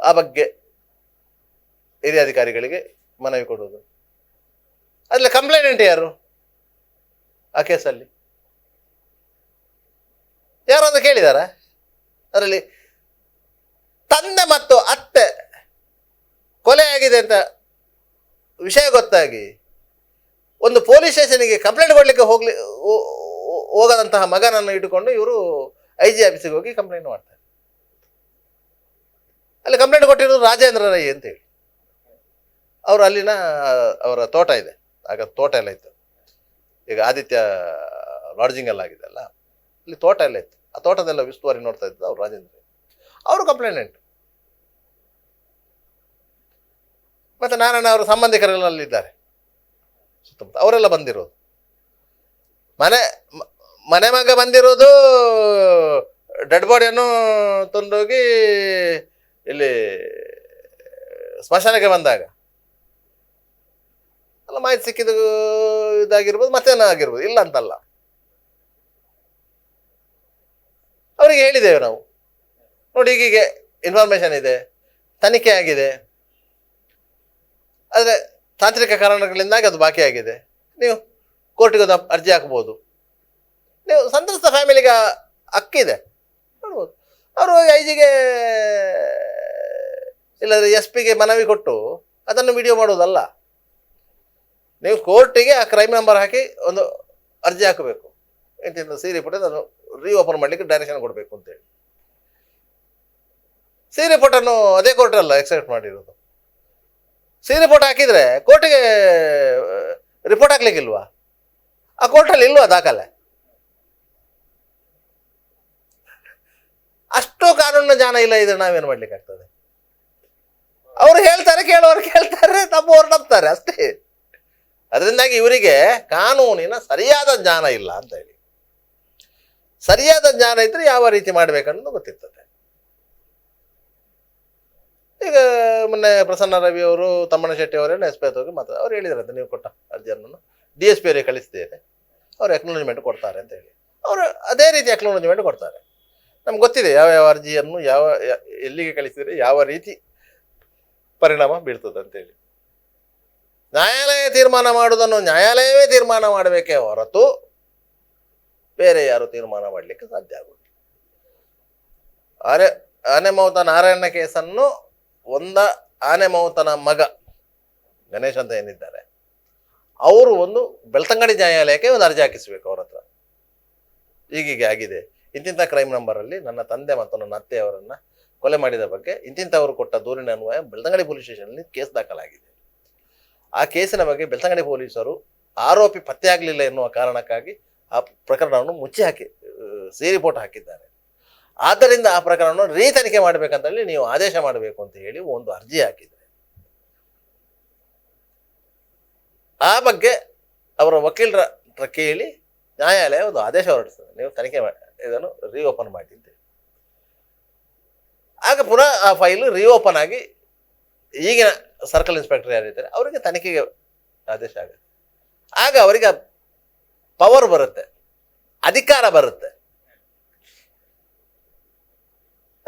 ಆ ಬಗ್ಗೆ ಹಿರಿಯ ಅಧಿಕಾರಿಗಳಿಗೆ ಮನವಿ ಕೊಡುವುದು. ಅದರಲ್ಲಿ ಕಂಪ್ಲೇಂಟ್ ಯಾರು? ಆ ಕೇಸಲ್ಲಿ. ಯಾರು ಅಂತ ಕೇಳಿದಾರ? ಅದರಲ್ಲಿ ತಂದೆ ಮತ್ತು ಅತ್ತೆ ಕೊಲೆ ಆಗಿದೆ ಅಂತ ವಿಷಯ ಗೊತ್ತಾಗಿ ಒಂದು ಪೊಲೀಸ್ ಸ್ಟೇಷನಿಗೆ ಕಂಪ್ಲೇಂಟ್ ಕೊಡಲಿಕ್ಕೆ ಹೋಗ್ಲಿ ಹೋಗದಂತಹ ಮಗನನ್ನು ಇಟ್ಟುಕೊಂಡು ಇವರು ಐ ಜಿ ಆಫೀಸಿಗೆ ಹೋಗಿ ಕಂಪ್ಲೇಂಟ್ ಮಾಡ್ತಾರೆ. ಅಲ್ಲಿ ಕಂಪ್ಲೇಂಟ್ ಕೊಟ್ಟಿರೋದು ರಾಜೇಂದ್ರ ರೈ ಅಂತೇಳಿ. ಅವರು ಅಲ್ಲಿನ ಅವರ ತೋಟ ಇದೆ. ಆಗ ತೋಟ ಎಲ್ಲ ಇತ್ತು. ಈಗ ಆದಿತ್ಯ ಲಾಡ್ಜಿಂಗ್ ಎಲ್ಲ ಆಗಿದೆ ಅಲ್ಲ ಅಲ್ಲಿ ತೋಟ ಎಲ್ಲ ಇತ್ತು. ಆ ತೋಟದೆಲ್ಲ ಉಸ್ತುವಾರಿ ನೋಡ್ತಾ ಇದ್ದು ಅವ್ರು ರಾಜೇಂದ್ರ. ಅವರು ಕಂಪ್ಲೇಂಟ್ ಮತ್ತೆ ನಾರಾಯಣ ಅವರು ಸಂಬಂಧಿಕರೆಲ್ಲ ಅಲ್ಲಿದ್ದಾರೆ ಸುತ್ತಮುತ್ತ ಅವರೆಲ್ಲ ಬಂದಿರೋದು. ಮನೆ ಮನೆ ಮಗ ಬಂದಿರೋದು ಡೆಡ್ ಬಾಡಿಯನ್ನು ತಂದೋಗಿ ಇಲ್ಲಿ ಸ್ಮಶಾನಕ್ಕೆ ಬಂದಾಗ. ಅಲ್ಲ ಮಾಹಿತಿ ಸಿಕ್ಕಿದ ಇದಾಗಿರ್ಬೋದು, ಮತ್ತೇನೋ ಆಗಿರ್ಬೋದು, ಇಲ್ಲ ಅಂತಲ್ಲ. ಅವರಿಗೆ ಹೇಳಿದ್ದೇವೆ ನಾವು. ನೋಡಿ ಹೀಗೀಗೆ ಇನ್ಫಾರ್ಮೇಷನ್ ಇದೆ, ತನಿಖೆ ಆಗಿದೆ. ಆದರೆ ತಾಂತ್ರಿಕ ಕಾರಣಗಳಿಂದಾಗಿ ಅದು ಬಾಕಿ ಆಗಿದೆ. ನೀವು ಕೋರ್ಟಿಗೆ ಒಂದು ಅರ್ಜಿ ಹಾಕ್ಬೋದು. ನೀವು ಸಂತ್ರಸ್ತ ಫ್ಯಾಮಿಲಿಗೆ ಹಕ್ಕಿದೆ. ನೋಡ್ಬೋದು. ಅವರು ಐ ಜಿಗೆ ಇಲ್ಲದ್ರೆ ಎಸ್ ಪಿಗೆ ಮನವಿ ಕೊಟ್ಟು ಅದನ್ನು ವಿಡಿಯೋ ಮಾಡೋದಲ್ಲ ನೀವು ಕೋರ್ಟಿಗೆ ಆ ಕ್ರೈಮ್ ನಂಬರ್ ಹಾಕಿ ಒಂದು ಅರ್ಜಿ ಹಾಕಬೇಕು. ಇಂತಿಂತ ಸೀರೆ ಫೋಟೋ ಅದನ್ನು ರೀಓಪನ್ ಮಾಡಲಿಕ್ಕೆ ಡೈರೆಕ್ಷನ್ ಕೊಡಬೇಕು ಅಂತೇಳಿ. ಸೀರೆ ಫೋಟೋನು ಅದೇ ಕೋರ್ಟಲ್ಲ ಎಕ್ಸೆಪ್ಟ್ ಮಾಡಿರೋದು. ಸಿ ರಿಪೋರ್ಟ್ ಹಾಕಿದ್ರೆ ಕೋರ್ಟಿಗೆ ರಿಪೋರ್ಟ್ ಹಾಕ್ಲಿಕ್ಕಿಲ್ವಾ? ಆ ಕೋರ್ಟಲ್ಲಿ ಇಲ್ವಾ ದಾಖಲೆ? ಅಷ್ಟು ಕಾನೂನಿನ ಜ್ಞಾನ ಇಲ್ಲ ಇದ್ರೆ ನಾವೇನು ಮಾಡ್ಲಿಕ್ಕೆ ಆಗ್ತದೆ ಅವ್ರು ಹೇಳ್ತಾರೆ, ಕೇಳೋರು ಕೇಳ್ತಾರೆ, ತಪ್ಪೋರು ನಂಬ್ತಾರೆ ಅಷ್ಟೇ. ಅದರಿಂದಾಗಿ ಇವರಿಗೆ ಕಾನೂನಿನ ಸರಿಯಾದ ಜ್ಞಾನ ಇಲ್ಲ ಅಂತ ಹೇಳಿ. ಸರಿಯಾದ ಜ್ಞಾನ ಇದ್ರೆ ಯಾವ ರೀತಿ ಮಾಡ್ಬೇಕನ್ನೋದು ಗೊತ್ತಿರ್ತದೆ. ಈಗ ಮೊನ್ನೆ ಪ್ರಸನ್ನ ರವಿ ಅವರು, ತಮ್ಮಣ್ಣ ಶೆಟ್ಟಿ ಅವರೆಲ್ಲ ಎಸ್ ಪಿ ಹೋಗಿ ಮಾತಾಡ ಅವ್ರು ಹೇಳಿದ್ರಂತೆ, ನೀವು ಕೊಟ್ಟ ಅರ್ಜಿಯನ್ನು ಡಿ ಎಸ್ ಪಿ ಅವರಿಗೆ ಕಳಿಸಿದ್ದೇನೆ ಅವ್ರು ಎಕ್ನಾಲಜ್ಮೆಂಟ್ ಕೊಡ್ತಾರೆ ಅಂತ ಹೇಳಿ. ಅವರು ಅದೇ ರೀತಿ ಎಕ್ನಾಲಜ್ಮೆಂಟ್ ಕೊಡ್ತಾರೆ. ನಮ್ಗೆ ಗೊತ್ತಿದೆ ಯಾವ ಯಾವ ಅರ್ಜಿಯನ್ನು, ಯಾವ ಎಲ್ಲಿಗೆ ಕಳಿಸಿದರೆ ಯಾವ ರೀತಿ ಪರಿಣಾಮ ಬೀಳ್ತದೆ ಅಂತೇಳಿ ನ್ಯಾಯಾಲಯ ತೀರ್ಮಾನ ಮಾಡುವುದನ್ನು ನ್ಯಾಯಾಲಯವೇ ತೀರ್ಮಾನ ಮಾಡಬೇಕೇ ಹೊರತು ಬೇರೆ ಯಾರು ತೀರ್ಮಾನ ಮಾಡಲಿಕ್ಕೆ ಸಾಧ್ಯ ಆಗುವುದಿಲ್ಲ. ಆರೆ ಮೌತ ನಾರಾಯಣ ಕೇಸನ್ನು ಒಂದ ಆನೆ ಮಗ ಗಣೇಶ್ ಅಂತ ಏನಿದ್ದಾರೆ, ಅವರು ಒಂದು ಬೆಳ್ತಂಗಡಿ ನ್ಯಾಯಾಲಯಕ್ಕೆ ಒಂದು ಅರ್ಜಿ ಹಾಕಿಸ್ಬೇಕು ಅವ್ರ ಹತ್ರ. ಈಗೀಗೆ ಆಗಿದೆ. ಇಂತಿಂಥ ಕ್ರೈಮ್ ನಂಬರಲ್ಲಿ ನನ್ನ ತಂದೆ ಮತ್ತು ನನ್ನ ಅತ್ತೆಯವರನ್ನ ಕೊಲೆ ಮಾಡಿದ ಬಗ್ಗೆ ಇಂತಿಂಥವರು ಕೊಟ್ಟ ದೂರಿನ ಅನ್ವಯ ಬೆಳ್ತಂಗಡಿ ಪೊಲೀಸ್ ಸ್ಟೇಷನ್ನಲ್ಲಿ ಕೇಸ್ ದಾಖಲಾಗಿದೆ. ಆ ಕೇಸಿನ ಬಗ್ಗೆ ಬೆಳ್ತಂಗಡಿ ಪೊಲೀಸರು ಆರೋಪಿ ಪತ್ತೆಯಾಗಲಿಲ್ಲ ಎನ್ನುವ ಕಾರಣಕ್ಕಾಗಿ ಆ ಪ್ರಕರಣವನ್ನು ಮುಚ್ಚಿ ಹಾಕಿ ಸಿ ರಿಪೋರ್ಟ್ ಹಾಕಿದ್ದಾರೆ. ಆದ್ದರಿಂದ ಆ ಪ್ರಕರಣವನ್ನು ರೀ ತನಿಖೆ ಮಾಡಬೇಕಂತ ಹೇಳಿ ನೀವು ಆದೇಶ ಮಾಡಬೇಕು ಅಂತ ಹೇಳಿ ಒಂದು ಅರ್ಜಿ ಹಾಕಿದ್ದಾರೆ ಆ ಬಗ್ಗೆ ಅವರ ವಕೀಲರ ಕೇಳಿ ನ್ಯಾಯಾಲಯ ಒಂದು ಆದೇಶ ಹೊರಡಿಸ್ತದೆ. ನೀವು ತನಿಖೆ ಮಾಡಿ ಇದನ್ನು ರೀಓಪನ್ ಮಾಡಿ ಅಂತ ಆಗ ಪುನಃ ಆ ಫೈಲು ರಿಓಪನ್ ಆಗಿ ಈಗಿನ ಸರ್ಕಲ್ ಇನ್ಸ್ಪೆಕ್ಟರ್ ಯಾರಿದ್ದಾರೆ ಅವರಿಗೆ ತನಿಖೆಗೆ ಆದೇಶ ಆಗುತ್ತೆ. ಆಗ ಅವರಿಗೆ ಪವರ್ ಬರುತ್ತೆ, ಅಧಿಕಾರ ಬರುತ್ತೆ.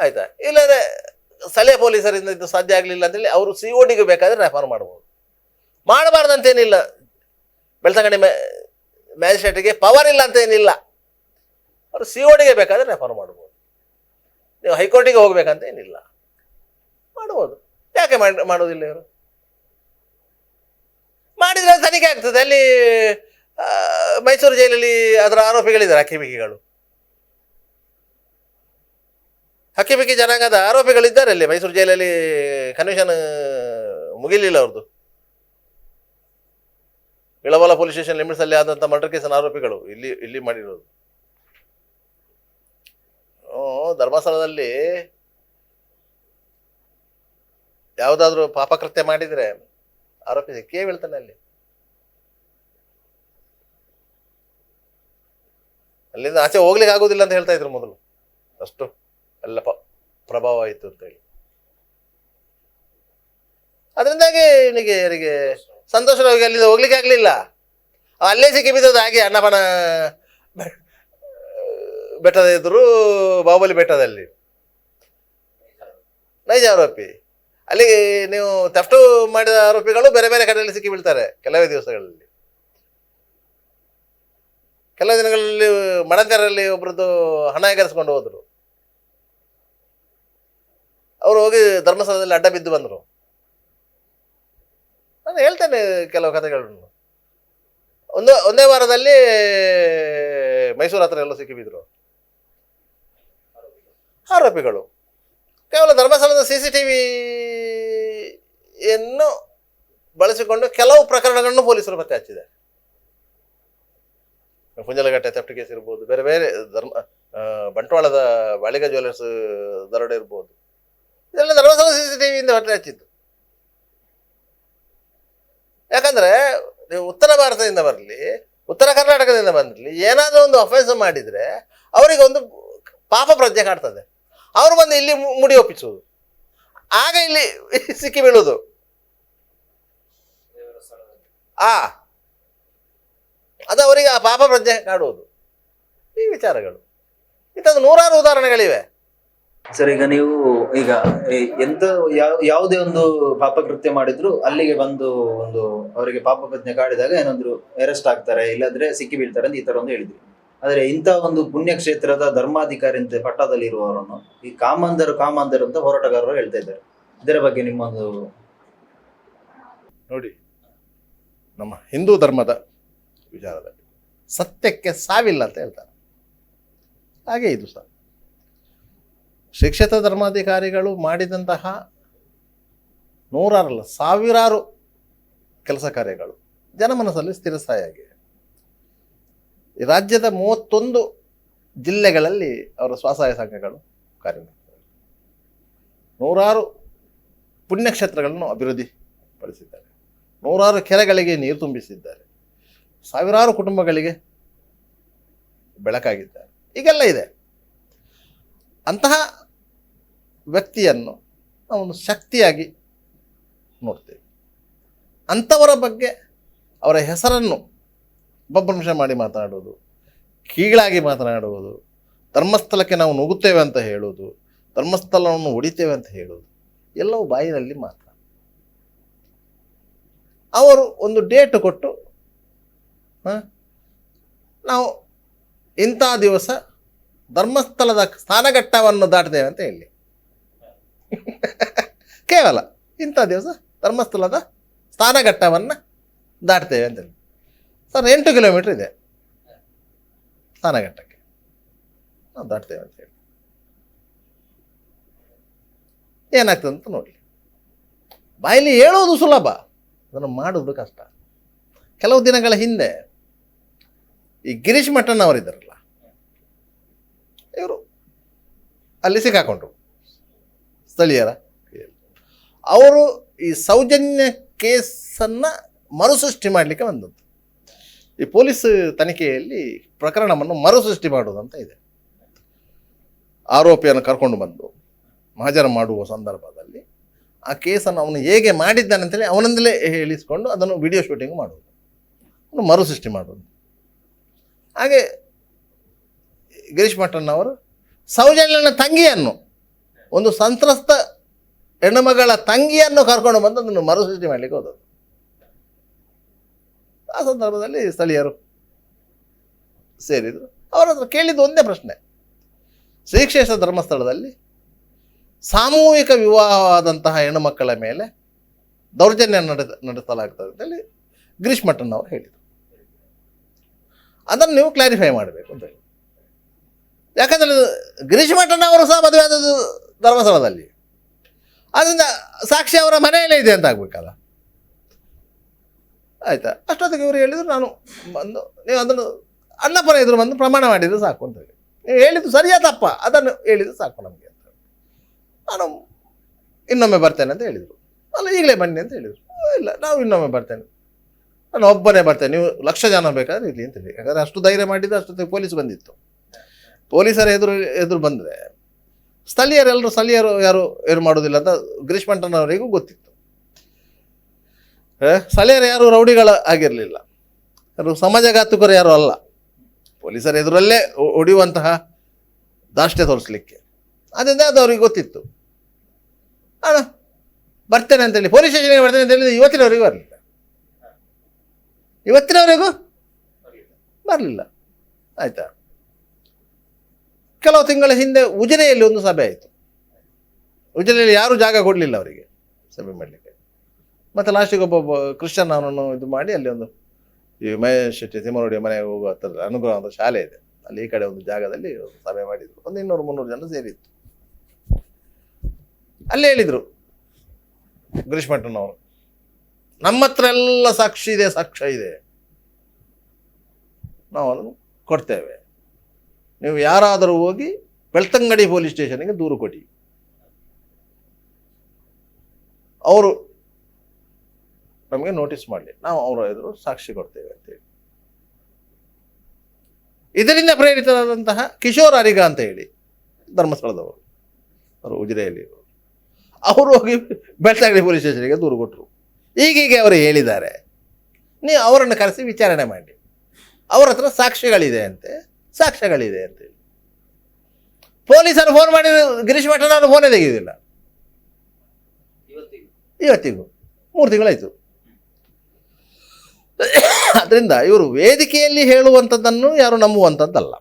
ಆಯ್ತಾ? ಇಲ್ಲದ್ರೆ ಸ್ಥಳೀಯ ಪೊಲೀಸರಿಂದ ಇದು ಸಾಧ್ಯ ಆಗಲಿಲ್ಲ ಅಂತೇಳಿ ಅವರು ಸಿ ಒ ಡಿಗೆ ಬೇಕಾದ್ರೆ ರೆಫರ್ ಮಾಡ್ಬೋದು. ಮಾಡಬಾರ್ದಂತೇನಿಲ್ಲ. ಬೆಳ್ತಂಗಡಿ ಮ್ಯಾ ಮ್ಯಾಜಿಸ್ಟ್ರೇಟಿಗೆ ಪವರ್ ಇಲ್ಲ ಅಂತ ಏನಿಲ್ಲ ಅವರು ಸಿ ಒ ಡಿಗೆ ಬೇಕಾದ್ರೆ ರೆಫರ್ ಮಾಡ್ಬೋದು. ನೀವು ಹೈಕೋರ್ಟಿಗೆ ಹೋಗ್ಬೇಕಂತ ಏನಿಲ್ಲ ಮಾಡ್ಬೋದು. ಯಾಕೆ ಮಾಡಿ, ಮಾಡೋದಿಲ್ಲ ಇವರು? ಮಾಡಿದ್ರೆ ತನಿಖೆ ಆಗ್ತದೆ. ಅಲ್ಲಿ ಮೈಸೂರು ಜೈಲಲ್ಲಿ ಅದರ ಆರೋಪಿಗಳಿದ್ದಾರೆ ಹಕ್ಕಿಬಿಕ್ಕಿಗಳು ಹಕ್ಕಿಬಿಕ್ಕಿ ಜನಾಂಗದ ಆರೋಪಿಗಳಿದ್ದಾರೆ ಅಲ್ಲಿ ಮೈಸೂರು ಜೈಲಲ್ಲಿ ಕನ್ವಿಷನ್ ಮುಗಿಲಿಲ್ಲ ಅವ್ರದ್ದು ಇಳವಲ ಪೊಲೀಸ್ ಸ್ಟೇಷನ್ ಲಿಮಿಟ್ಸ್ ಅಲ್ಲಿ ಆದಂಥ ಮರ್ಡರ್ ಕೇಸಿನ ಆರೋಪಿಗಳು ಇಲ್ಲಿ ಇಲ್ಲಿ ಮಾಡಿರೋದು. ಧರ್ಮಸ್ಥಳದಲ್ಲಿ ಯಾವುದಾದ್ರೂ ಪಾಪಕೃತ್ಯ ಮಾಡಿದ್ರೆ ಆರೋಪಿ ಸಿಕ್ಕೇ ಬೀಳ್ತಾನೆ ಅಲ್ಲಿ ಅಲ್ಲಿಂದ ಆಚೆ ಹೋಗ್ಲಿಕ್ಕೆ ಆಗೋದಿಲ್ಲ ಅಂತ ಹೇಳ್ತಾ ಇದ್ರು ಮೊದಲು. ಅಷ್ಟು. ಎಲ್ಲ ಪ್ರಭಾವ ಆಯಿತು ಅಂತೇಳಿ ಅದರಿಂದಾಗಿ ಇವನಿಗೆ ಯಾರಿಗೆ ಸಂತೋಷವಾಗಿ ಅಲ್ಲಿಂದ ಹೋಗ್ಲಿಕ್ಕೆ ಆಗಲಿಲ್ಲ. ಅಲ್ಲೇ ಸಿಕ್ಕಿ ಬಿದ್ದದ್ದು ಹಾಗೆ ಅನ್ನಪಣ ಬೆಟ್ಟದ ಎದುರು ಬಾಹುಬಲಿ ಬೆಟ್ಟದಲ್ಲಿ. ನೈಜ ಆರೋಪಿ. ಅಲ್ಲಿ ನೀವು ತೆಫ್ಟು ಮಾಡಿದ ಆರೋಪಿಗಳು ಬೇರೆ ಬೇರೆ ಕಡೆಯಲ್ಲಿ ಸಿಕ್ಕಿ ಬೀಳ್ತಾರೆ ಕೆಲವೇ ದಿವಸಗಳಲ್ಲಿ. ಕೆಲವು ದಿನಗಳಲ್ಲಿ ಮಡಂಕರಲ್ಲಿ ಒಬ್ರದ್ದು ಹಣ ಎಗರಿಸ್ಕೊಂಡು ಹೋದ್ರು. ಅವರು ಹೋಗಿ ಧರ್ಮಸ್ಥಳದಲ್ಲಿ ಅಡ್ಡ ಬಿದ್ದು ಬಂದರು. ನಾನು ಹೇಳ್ತೇನೆ ಕೆಲವು ಕಥೆಗಳನ್ನು. ಒಂದು, ಒಂದೇ ವಾರದಲ್ಲಿ ಮೈಸೂರು ಹತ್ರ ಎಲ್ಲ ಸಿಕ್ಕಿಬಿದ್ರು. ಆರೋಪಿಗಳು. ಕೇವಲ ಧರ್ಮಸ್ಥಳದ ಸಿ ಸಿ ಟಿ ವಿಯನ್ನು ಬಳಸಿಕೊಂಡು ಕೆಲವು ಪ್ರಕರಣಗಳನ್ನು ಪೊಲೀಸರು ಪತ್ತೆ ಹಚ್ಚಿದೆ ಕುಂಜಲಘಟ್ಟೆ ತೆಫ್ಟ್ ಕೇಸ್ ಇರ್ಬೋದು, ಬೇರೆ ಬೇರೆ ಧರ್ಮ ಬಂಟ್ವಾಳದ ಬಾಳಿಗ ಜ್ಯುವೆಲರ್ಸ್ ದರೋಡೆ ಇರ್ಬೋದು. ಇದೆಲ್ಲ ಧರ್ಮಸ್ಥಳ ಸಿ ಸಿ ಟಿ ವಿಯಿಂದ ಹೊಟ್ಟೆ ಹಚ್ಚಿದ್ದು. ಯಾಕಂದ್ರೆ ನೀವು ಉತ್ತರ ಭಾರತದಿಂದ ಬರಲಿ, ಉತ್ತರ ಕರ್ನಾಟಕದಿಂದ ಬಂದಿರಲಿ, ಏನಾದರೂ ಒಂದು ಅಫೆನ್ಸ್ ಮಾಡಿದರೆ ಅವರಿಗೆ ಒಂದು ಪಾಪ ಪ್ರಜ್ಞೆ ಕಾಡ್ತದೆ. ಅವರು ಬಂದು ಇಲ್ಲಿ ಮುಡಿ ಒಪ್ಪಿಸುವುದು. ಆಗ ಇಲ್ಲಿ (laughs) ಸಿಕ್ಕಿ ಬೀಳುವುದು. ಆ, ಅದು ಅವರಿಗೆ ಆ ಪಾಪ ಪ್ರಜ್ಞೆ ಕಾಡುವುದು. ಈ ವಿಚಾರಗಳು. ಇಂಥದ್ದು ನೂರಾರು ಉದಾಹರಣೆಗಳಿವೆ. ಸರ್, ಈಗ ನೀವು ಈಗ ಎಂತ ಯಾವ, ಯಾವುದೇ ಒಂದು ಪಾಪಕೃತ್ಯ ಮಾಡಿದ್ರು ಅಲ್ಲಿಗೆ ಬಂದು ಒಂದು ಅವರಿಗೆ ಪಾಪ ಪ್ರಜ್ಞೆ ಕಾಡಿದಾಗ ಏನಾದ್ರು ಅರೆಸ್ಟ್ ಆಗ್ತಾರೆ, ಇಲ್ಲಾದ್ರೆ ಸಿಕ್ಕಿ ಬೀಳ್ತಾರೆ ಅಂತ ಈ ತರ ಒಂದು ಹೇಳಿದ್ರು. ಆದ್ರೆ ಇಂಥ ಒಂದು ಪುಣ್ಯಕ್ಷೇತ್ರದ ಧರ್ಮಾಧಿಕಾರಿ ಅಂತ ಪಟ್ಟದಲ್ಲಿ ಇರುವವರನ್ನು ಈ ಕಾಮಂದರು ಕಾಮಂದರು ಅಂತ ಹೋರಾಟಗಾರರು ಹೇಳ್ತಾ ಇದ್ದಾರೆ. ಇದರ ಬಗ್ಗೆ ನಿಮ್ಮೊಂದು ನೋಡಿ, ನಮ್ಮ ಹಿಂದೂ ಧರ್ಮದ ವಿಚಾರದಲ್ಲಿ ಸತ್ಯಕ್ಕೆ ಸಾವಿಲ್ಲ ಅಂತ ಹೇಳ್ತಾರೆ. ಹಾಗೆ ಇದು ಸಹ ಶಿಕ್ಷಿತ ಧರ್ಮಾಧಿಕಾರಿಗಳು ಮಾಡಿದಂತಹ ನೂರಾರಲ್ಲ, ಸಾವಿರಾರು ಕೆಲಸ ಕಾರ್ಯಗಳು. ಜನಮನಸ್ಸಲ್ಲಿ ಸ್ಥಿರಸ್ಥಾಯಿಯಾಗಿವೆ ರಾಜ್ಯದ ಮೂವತ್ತೊಂದು ಜಿಲ್ಲೆಗಳಲ್ಲಿ ಅವರ ಸ್ವಸಹಾಯ ಸಂಘಗಳು ಕಾರ್ಯನಿರ್ವಹಿಸ್ತವೆ ನೂರಾರು ಪುಣ್ಯಕ್ಷೇತ್ರಗಳನ್ನು ಅಭಿವೃದ್ಧಿಪಡಿಸಿದ್ದಾರೆ. ನೂರಾರು ಕೆರೆಗಳಿಗೆ ನೀರು ತುಂಬಿಸಿದ್ದಾರೆ. ಸಾವಿರಾರು ಕುಟುಂಬಗಳಿಗೆ ಬೆಳಕಾಗಿದ್ದಾರೆ. ಈಗೆಲ್ಲ ಇದೆ. ಅಂತಹ ವ್ಯಕ್ತಿಯನ್ನು ನಾವು ಶಕ್ತಿಯಾಗಿ ನೋಡ್ತೇವೆ. ಅಂಥವರ ಬಗ್ಗೆ ಅವರ ಹೆಸರನ್ನು ಬಬ್ಬಂಶ ಮಾಡಿ ಮಾತನಾಡುವುದು, ಕೀಳಾಗಿ ಮಾತನಾಡುವುದು, ಧರ್ಮಸ್ಥಳಕ್ಕೆ ನಾವು ನುಗ್ಗುತ್ತೇವೆ ಅಂತ ಹೇಳುವುದು, ಧರ್ಮಸ್ಥಳವನ್ನು ಹೊಡಿತೇವೆ ಅಂತ ಹೇಳುವುದು, ಎಲ್ಲವೂ ಬಾಯಿನಲ್ಲಿ ಮಾತ್ರ. ಅವರು ಒಂದು ಡೇಟ್ ಕೊಟ್ಟು ನಾವು ಇಂಥ ದಿವಸ ಧರ್ಮಸ್ಥಳದ ಸ್ಥಾನಘಟ್ಟವನ್ನು ದಾಟ್ತೇವೆ ಅಂತ ಹೇಳಿ. (laughs) ಕೇವಲ ಇಂಥ ದಿವಸ ಧರ್ಮಸ್ಥಳದ ಸ್ನಾನಘಟ್ಟವನ್ನು ದಾಟ್ತೇವೆ ಅಂತೇಳಿ. ಸರ್, ಎಂಟು ಕಿಲೋಮೀಟ್ರ್ ಇದೆ ಸ್ಥಾನಘಟ್ಟಕ್ಕೆ ನಾವು ದಾಟ್ತೇವೆ ಅಂತ ಹೇಳಿ. ಏನಾಗ್ತದೆ ಅಂತ ನೋಡಿ. ಬಾಯಲ್ಲಿ ಹೇಳೋದು ಸುಲಭ, ಅದನ್ನು ಮಾಡೋದು ಕಷ್ಟ. ಕೆಲವು ದಿನಗಳ ಹಿಂದೆ ಈ ಗಿರೀಶ್ ಮಠನ್ ಅವರಿದ್ದಾರಲ್ಲ ಇವರು ಅಲ್ಲಿ ಸಿಕ್ಕಾಕೊಂಡ್ರು. ಸ್ಥಳೀಯರ ಅವರು ಈ ಸೌಜನ್ಯ ಕೇಸನ್ನು ಮರುಸೃಷ್ಟಿ ಮಾಡಲಿಕ್ಕೆ ಬಂದದ್ದು. ಈ ಪೊಲೀಸ್ ತನಿಖೆಯಲ್ಲಿ ಪ್ರಕರಣವನ್ನು ಮರುಸೃಷ್ಟಿ ಮಾಡುವುದಂತ ಇದೆ. ಆರೋಪಿಯನ್ನು ಕರ್ಕೊಂಡು ಬಂದು ಮಹಾಜರ ಮಾಡುವ ಸಂದರ್ಭದಲ್ಲಿ ಆ ಕೇಸನ್ನು ಅವನು ಹೇಗೆ ಮಾಡಿದ್ದಾನೆ ಅಂತೇಳಿ ಅವನಿಂದಲೇ ಹೇಳಿಸಿಕೊಂಡು ಅದನ್ನು ವಿಡಿಯೋ ಶೂಟಿಂಗ್ ಮಾಡುವುದು. ಅವನು ಮರುಸೃಷ್ಟಿ ಮಾಡುವುದು. ಹಾಗೆ ಗಿರೀಶ್ ಮಠನ್ ಅವರು ಸೌಜನ್ಯನ ತಂಗಿಯನ್ನು ಒಂದು ಸಂತ್ರಸ್ತ ಹೆಣ್ಣುಮಗಳ ತಂಗಿಯನ್ನು ಕರ್ಕೊಂಡು ಬಂದು ಅದನ್ನು ಮರುಸೃಷ್ಟಿ ಮಾಡಲಿಕ್ಕೆ ಹೋದದ್ದು. ಆ ಸಂದರ್ಭದಲ್ಲಿ ಸ್ಥಳೀಯರು ಸೇರಿದರು. ಅವರ ಹತ್ರ ಕೇಳಿದ್ದು ಒಂದೇ ಪ್ರಶ್ನೆ. ಶ್ರೀಕ್ಷೇತ್ರ ಧರ್ಮಸ್ಥಳದಲ್ಲಿ ಸಾಮೂಹಿಕ ವಿವಾಹವಾದಂತಹ ಹೆಣ್ಣುಮಕ್ಕಳ ಮೇಲೆ ದೌರ್ಜನ್ಯ ನಡೆದ, ನಡೆಸಲಾಗ್ತದೆ ಅಂತೇಳಿ ಗಿರೀಶ್ ಮಠನ್ ಅವರು ಹೇಳಿದರು. ಅದನ್ನು ನೀವು ಕ್ಲಾರಿಫೈ ಮಾಡಬೇಕು ಅಂತ ಹೇಳಿ. ಯಾಕಂದರೆ ಗಿರೀಶ್ ಅವರು ಸಹ ಮದುವೆ ಆದದ್ದು ಧರ್ಮಸ್ಥಳದಲ್ಲಿ. ಅದರಿಂದ ಸಾಕ್ಷಿ ಅವರ ಮನೆಯಲ್ಲೇ ಇದೆ ಅಂತ ಆಗ್ಬೇಕಲ್ಲ. ಆಯ್ತಾ? ಅಷ್ಟೊತ್ತಿಗೆ ಇವರು ಹೇಳಿದ್ರು, ನಾನು ಬಂದು, ನೀವು ಅದನ್ನು ಅನ್ನಪನ ಎದುರು ಬಂದು ಪ್ರಮಾಣ ಮಾಡಿದರೆ ಸಾಕು ಅಂತ ಹೇಳಿ. ನೀವು ಹೇಳಿದ್ದು ಸರಿಯಾ ತಪ್ಪ? ಅದನ್ನು ಹೇಳಿದರೆ ಸಾಕು ನಮಗೆ ಅಂತ ನಾನು ಇನ್ನೊಮ್ಮೆ ಬರ್ತೇನೆ ಅಂತ ಹೇಳಿದರು. ಅಲ್ಲ, ಈಗಲೇ ಬನ್ನಿ ಅಂತ ಹೇಳಿದರು. ಇಲ್ಲ, ನಾವು ಇನ್ನೊಮ್ಮೆ ಬರ್ತೇನೆ. ನಾನು ಒಬ್ಬನೇ ಬರ್ತೇನೆ. ನೀವು ಲಕ್ಷ ಜನ ಬೇಕಾದ್ರೆ ಇರಲಿ ಅಂತ ಹೇಳಿ. ಯಾಕಂದರೆ ಅಷ್ಟು ಧೈರ್ಯ ಮಾಡಿದ್ದು ಅಷ್ಟೊತ್ತಿಗೆ ಪೊಲೀಸ್ ಬಂದಿತ್ತು. ಪೊಲೀಸರ ಎದುರು ಎದುರು ಬಂದರೆ ಸ್ಥಳೀಯರೆಲ್ಲರೂ ಸ್ಥಳೀಯರು ಯಾರು ಏನು ಮಾಡೋದಿಲ್ಲ ಅಂತ ಗಿರೀಶ್ ಮಂಟನವರಿಗೂ ಗೊತ್ತಿತ್ತು. ಸ್ಥಳೀಯರು ಯಾರು ರೌಡಿಗಳ ಆಗಿರಲಿಲ್ಲ. ಯಾರು ಸಮಾಜಘಾತುಕರು ಯಾರು ಅಲ್ಲ. ಪೊಲೀಸರ ಎದುರಲ್ಲೇ ಹೊಡೆಯುವಂತಹ ದಾಷ್ಟ್ಯ ತೋರಿಸ್ಲಿಕ್ಕೆ. ಅದರಿಂದ ಅದು ಅವ್ರಿಗೆ ಗೊತ್ತಿತ್ತು. ಅಣ್ಣ, ಬರ್ತೇನೆ ಅಂತೇಳಿ, ಪೊಲೀಸ್ ಸ್ಟೇಷನ್ಗೆ ಬರ್ತೇನೆ ಅಂತ ಹೇಳಿದ್ರೆ ಇವತ್ತಿನವರೆಗೂ ಬರಲಿಲ್ಲ. ಇವತ್ತಿನವರೆಗೂ ಬರಲಿಲ್ಲ. ಆಯ್ತಾ? ಕೆಲವು ತಿಂಗಳ ಹಿಂದೆ ಉಜಿರೆಯಲ್ಲಿ ಒಂದು ಸಭೆ ಆಯಿತು. ಉಜಿರೆಯಲ್ಲಿ ಯಾರೂ ಜಾಗ ಕೊಡಲಿಲ್ಲ ಅವರಿಗೆ ಸಭೆ ಮಾಡಲಿಕ್ಕೆ. ಮತ್ತು ಲಾಸ್ಟಿಗೆ ಒಬ್ಬ ಕ್ರಿಶ್ಚಿಯನ್ ಅವನನ್ನು ಇದು ಮಾಡಿ ಅಲ್ಲಿ ಒಂದು ಈ ಮಹೇಶ್ ಶೆಟ್ಟಿ ತಿಮ್ಮನೋಡಿ ಮನೆಗೆ ಹೋಗುವ ಹತ್ತಿರ ಅನುಗ್ರಹ ಒಂದು ಶಾಲೆ ಇದೆ. ಅಲ್ಲಿ ಈ ಕಡೆ ಒಂದು ಜಾಗದಲ್ಲಿ ಸಭೆ ಮಾಡಿದ್ರು. ಒಂದು ಇನ್ನೂರು ಮುನ್ನೂರು ಜನ ಸೇರಿತ್ತು ಅಲ್ಲಿ ಹೇಳಿದರು ಗಿರೀಶ್ ಮಠನವರು ನಮ್ಮ ಹತ್ರ ಎಲ್ಲ ಸಾಕ್ಷಿ ಇದೆ, ಸಾಕ್ಷ್ಯ ಇದೆ. ನಾವು ಅದನ್ನು ಕೊಡ್ತೇವೆ. ನೀವು ಯಾರಾದರೂ ಹೋಗಿ ಬೆಳ್ತಂಗಡಿ ಪೊಲೀಸ್ ಸ್ಟೇಷನ್ಗೆ ದೂರು ಕೊಡಿ. ಅವರು ನಮಗೆ ನೋಟಿಸ್ ಮಾಡಲಿ. ನಾವು ಅವರ ಎದುರು ಸಾಕ್ಷಿ ಕೊಡ್ತೇವೆ ಅಂತೇಳಿ. ಇದರಿಂದ ಪ್ರೇರಿತರಾದಂತಹ ಕಿಶೋರ್ ಅರಿಗ ಅಂತ ಹೇಳಿ ಧರ್ಮಸ್ಥಳದವರು, ಅವರು ಉಜಿರೆಯಲ್ಲಿ ಅವರು ಹೋಗಿ ಬೆಳ್ತಂಗಡಿ ಪೊಲೀಸ್ ಸ್ಟೇಷನ್ಗೆ ದೂರು ಕೊಟ್ಟರು ಈಗೀಗೆ ಅವರು ಹೇಳಿದ್ದಾರೆ. ನೀವು ಅವರನ್ನು ಕರೆಸಿ ವಿಚಾರಣೆ ಮಾಡಿ. ಅವರ ಹತ್ರ ಸಾಕ್ಷಿಗಳಿದೆ ಅಂತೆ. ಸಾಕ್ಷ್ಯಗಳಿದೆ ಅಂತೇಳಿ ಪೊಲೀಸರು ಫೋನ್ ಮಾಡಿದ್ರು ಗಿರೀಶ್ ಮಠನ್ ಅವರು ಫೋನೇ ತೆಗೆಯುವುದಿಲ್ಲ ಇವತ್ತಿಗೂ? ಮೂರು ತಿಂಗಳಾಯಿತು. ಅದರಿಂದ ಇವರು ವೇದಿಕೆಯಲ್ಲಿ ಹೇಳುವಂಥದ್ದನ್ನು ಯಾರು ನಂಬುವಂಥದ್ದಲ್ಲ.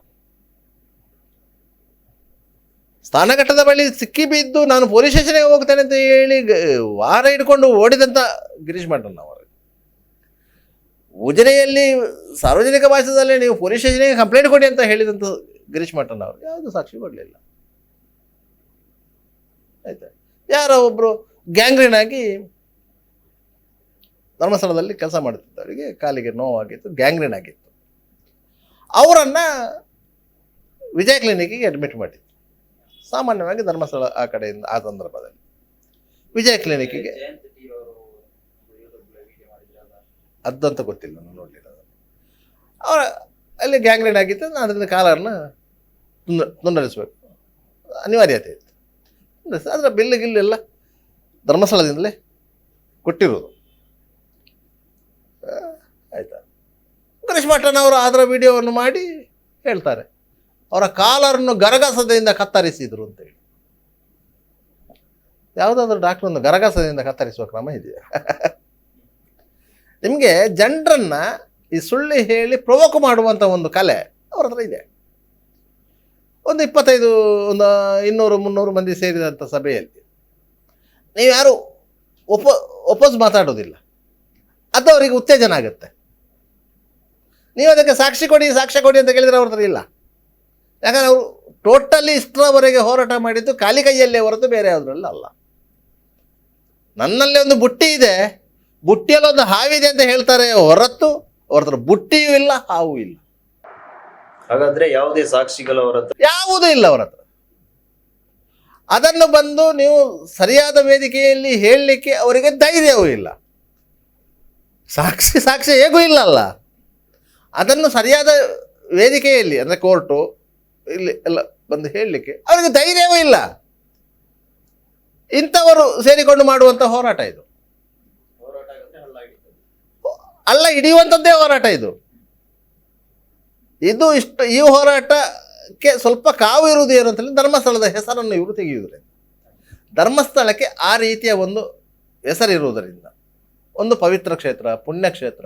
ಸ್ಥಾನಘಟ್ಟದ ಬಳಿ ಸಿಕ್ಕಿ ಬಿದ್ದು ನಾನು ಪೊಲೀಸ್ ಸ್ಟೇಷನ್ಗೆ ಹೋಗ್ತೇನೆ ಅಂತ ಹೇಳಿ ವಾರ ಹಿಡ್ಕೊಂಡು ಓಡಿದಂಥ ಗಿರೀಶ್ ಮಠನ್ ಅವರು. ಉಜಿರೆಯಲ್ಲಿ ಸಾರ್ವಜನಿಕ ಭಾಷಣದಲ್ಲಿ ನೀವು ಪೊಲೀಸ್ ಸ್ಟೇಷನ್ಗೆ ಕಂಪ್ಲೇಂಟ್ ಕೊಡಿ ಅಂತ ಹೇಳಿದಂಥ ಗಿರೀಶ್ ಮಠನ್ ಅವರು. ಯಾವುದು ಸಾಕ್ಷಿ ಕೊಡಲಿಲ್ಲ. ಆಯ್ತಾ. ಯಾರೋ ಒಬ್ಬರು ಗ್ಯಾಂಗ್ರೀನ್ ಆಗಿ ಧರ್ಮಸ್ಥಳದಲ್ಲಿ ಕೆಲಸ ಮಾಡುತ್ತಿದ್ದವರಿಗೆ ಕಾಲಿಗೆ ನೋವಾಗಿತ್ತು ಗ್ಯಾಂಗ್ರೀನ್ ಆಗಿತ್ತು. ಅವರನ್ನು ವಿಜಯ ಕ್ಲಿನಿಕ್ಗೆ ಅಡ್ಮಿಟ್ ಮಾಡಿತ್ತು ಸಾಮಾನ್ಯವಾಗಿ ಧರ್ಮಸ್ಥಳ ಆ ಕಡೆಯಿಂದ, ಆ ಸಂದರ್ಭದಲ್ಲಿ. ವಿಜಯ ಕ್ಲಿನಿಕ್ಕಿಗೆ ಅದಂತ ಗೊತ್ತಿಲ್ಲ, ನಾನು ನೋಡಲಿಲ್ಲ ಅವರ ಅಲ್ಲಿ ಗ್ಯಾಂಗ್ರೇಡ್ ಆಗಿತ್ತು, ನಾನು ಅದರಿಂದ ಕಾಲರ್ನ ತುಂಡ ತುಂಡರಿಸಬೇಕು ಅನಿವಾರ್ಯತೆ ಇತ್ತು. ಅದರ ಬಿಲ್ಲು ಗಿಲ್ಲು ಎಲ್ಲ ಧರ್ಮಸ್ಥಳದಿಂದಲೇ ಕೊಟ್ಟಿರೋದು. ಆಯಿತಾ. ಗಣೇಶ್ ಅವರು ಅದರ ವಿಡಿಯೋವನ್ನು ಮಾಡಿ ಹೇಳ್ತಾರೆ. ಅವರ ಕಾಲರನ್ನು ಗರಗಸದಿಂದ ಕತ್ತರಿಸಿದ್ರು ಅಂತೇಳಿ ಯಾವುದಾದ್ರೂ ಡಾಕ್ಟ್ರನ್ನು ಗರಗಸದಿಂದ ಕತ್ತರಿಸುವ ಕ್ರಮ ಇದೆಯಾ? (laughs) ನಿಮಗೆ ಜನರನ್ನು ಈ ಸುಳ್ಳು ಹೇಳಿ ಪ್ರವೋಕ್ ಮಾಡುವಂಥ ಒಂದು ಕಲೆ ಅವ್ರ ಹತ್ರ ಇದೆ. ಒಂದು ಇಪ್ಪತ್ತೈದು, ಒಂದು ಇನ್ನೂರು, ಮುನ್ನೂರು ಮಂದಿ ಸೇರಿದಂಥ ಸಭೆಯಲ್ಲಿ ನೀವು ಯಾರು ಒಪ ಒಪ್ಪೋಸ್ ಮಾತಾಡೋದಿಲ್ಲ. ಅದು ಅವರಿಗೆ ಉತ್ತೇಜನ ಆಗುತ್ತೆ. ನೀವು ಅದಕ್ಕೆ ಸಾಕ್ಷಿ ಕೊಡಿ, ಸಾಕ್ಷ್ಯ ಕೊಡಿ ಅಂತ ಕೇಳಿದರೆ ಅವ್ರ ಹತ್ರ ಇಲ್ಲ. ಯಾಕಂದ್ರೆ ಅವರು ಟೋಟಲಿ ಇಷ್ಟರವರೆಗೆ ಹೋರಾಟ ಮಾಡಿದ್ದು ಖಾಲಿ ಕೈಯಲ್ಲೇ ಹೊರತು ಬೇರೆ ಯಾವುದ್ರಲ್ಲ ಅಲ್ಲ. ನನ್ನಲ್ಲೇ ಒಂದು ಬುಟ್ಟಿ ಇದೆ. ಬುಟ್ಟಿಯಲ್ಲಿ ಒಂದು ಹಾವಿದೆ ಅಂತ ಹೇಳ್ತಾರೆ ಹೊರತು ಅವ್ರ ಬುಟ್ಟಿಯೂ ಇಲ್ಲ ಹಾವು ಇಲ್ಲ. ಹಾಗಾದ್ರೆ ಯಾವುದೇ ಸಾಕ್ಷಿಗಳು ಅವರ ಹತ್ರ? ಯಾವುದೂ ಇಲ್ಲ ಅವರ ಹತ್ರ. ಅದನ್ನು ಬಂದು ನೀವು ಸರಿಯಾದ ವೇದಿಕೆಯಲ್ಲಿ ಹೇಳಲಿಕ್ಕೆ ಅವರಿಗೆ ಧೈರ್ಯವೂ ಇಲ್ಲ. ಸಾಕ್ಷಿ ಸಾಕ್ಷಿ ಹೇಗೂ ಇಲ್ಲಲ್ಲ. ಅದನ್ನು ಸರಿಯಾದ ವೇದಿಕೆಯಲ್ಲಿ ಅಂದರೆ ಕೋರ್ಟು ಇಲ್ಲಿ ಎಲ್ಲ ಬಂದು ಹೇಳಲಿಕ್ಕೆ ಅವರಿಗೆ ಧೈರ್ಯವೂ ಇಲ್ಲ. ಇಂಥವರು ಸೇರಿಕೊಂಡು ಮಾಡುವಂಥ ಹೋರಾಟ ಇದು. ಅಲ್ಲ, ಹಿಡಿಯುವಂಥದ್ದೇ ಹೋರಾಟ ಇದು. ಇದು ಇಷ್ಟು, ಈ ಹೋರಾಟಕ್ಕೆ ಸ್ವಲ್ಪ ಕಾವು ಇರುವುದು ಏನು ಅಂತೇಳಿ ಧರ್ಮಸ್ಥಳದ ಹೆಸರನ್ನು ಇವರು ತೆಗೆಯುವುದಿಲ್ಲ ಧರ್ಮಸ್ಥಳಕ್ಕೆ ಆ ರೀತಿಯ ಒಂದು ಹೆಸರಿರುವುದರಿಂದ. ಒಂದು ಪವಿತ್ರ ಕ್ಷೇತ್ರ, ಪುಣ್ಯಕ್ಷೇತ್ರ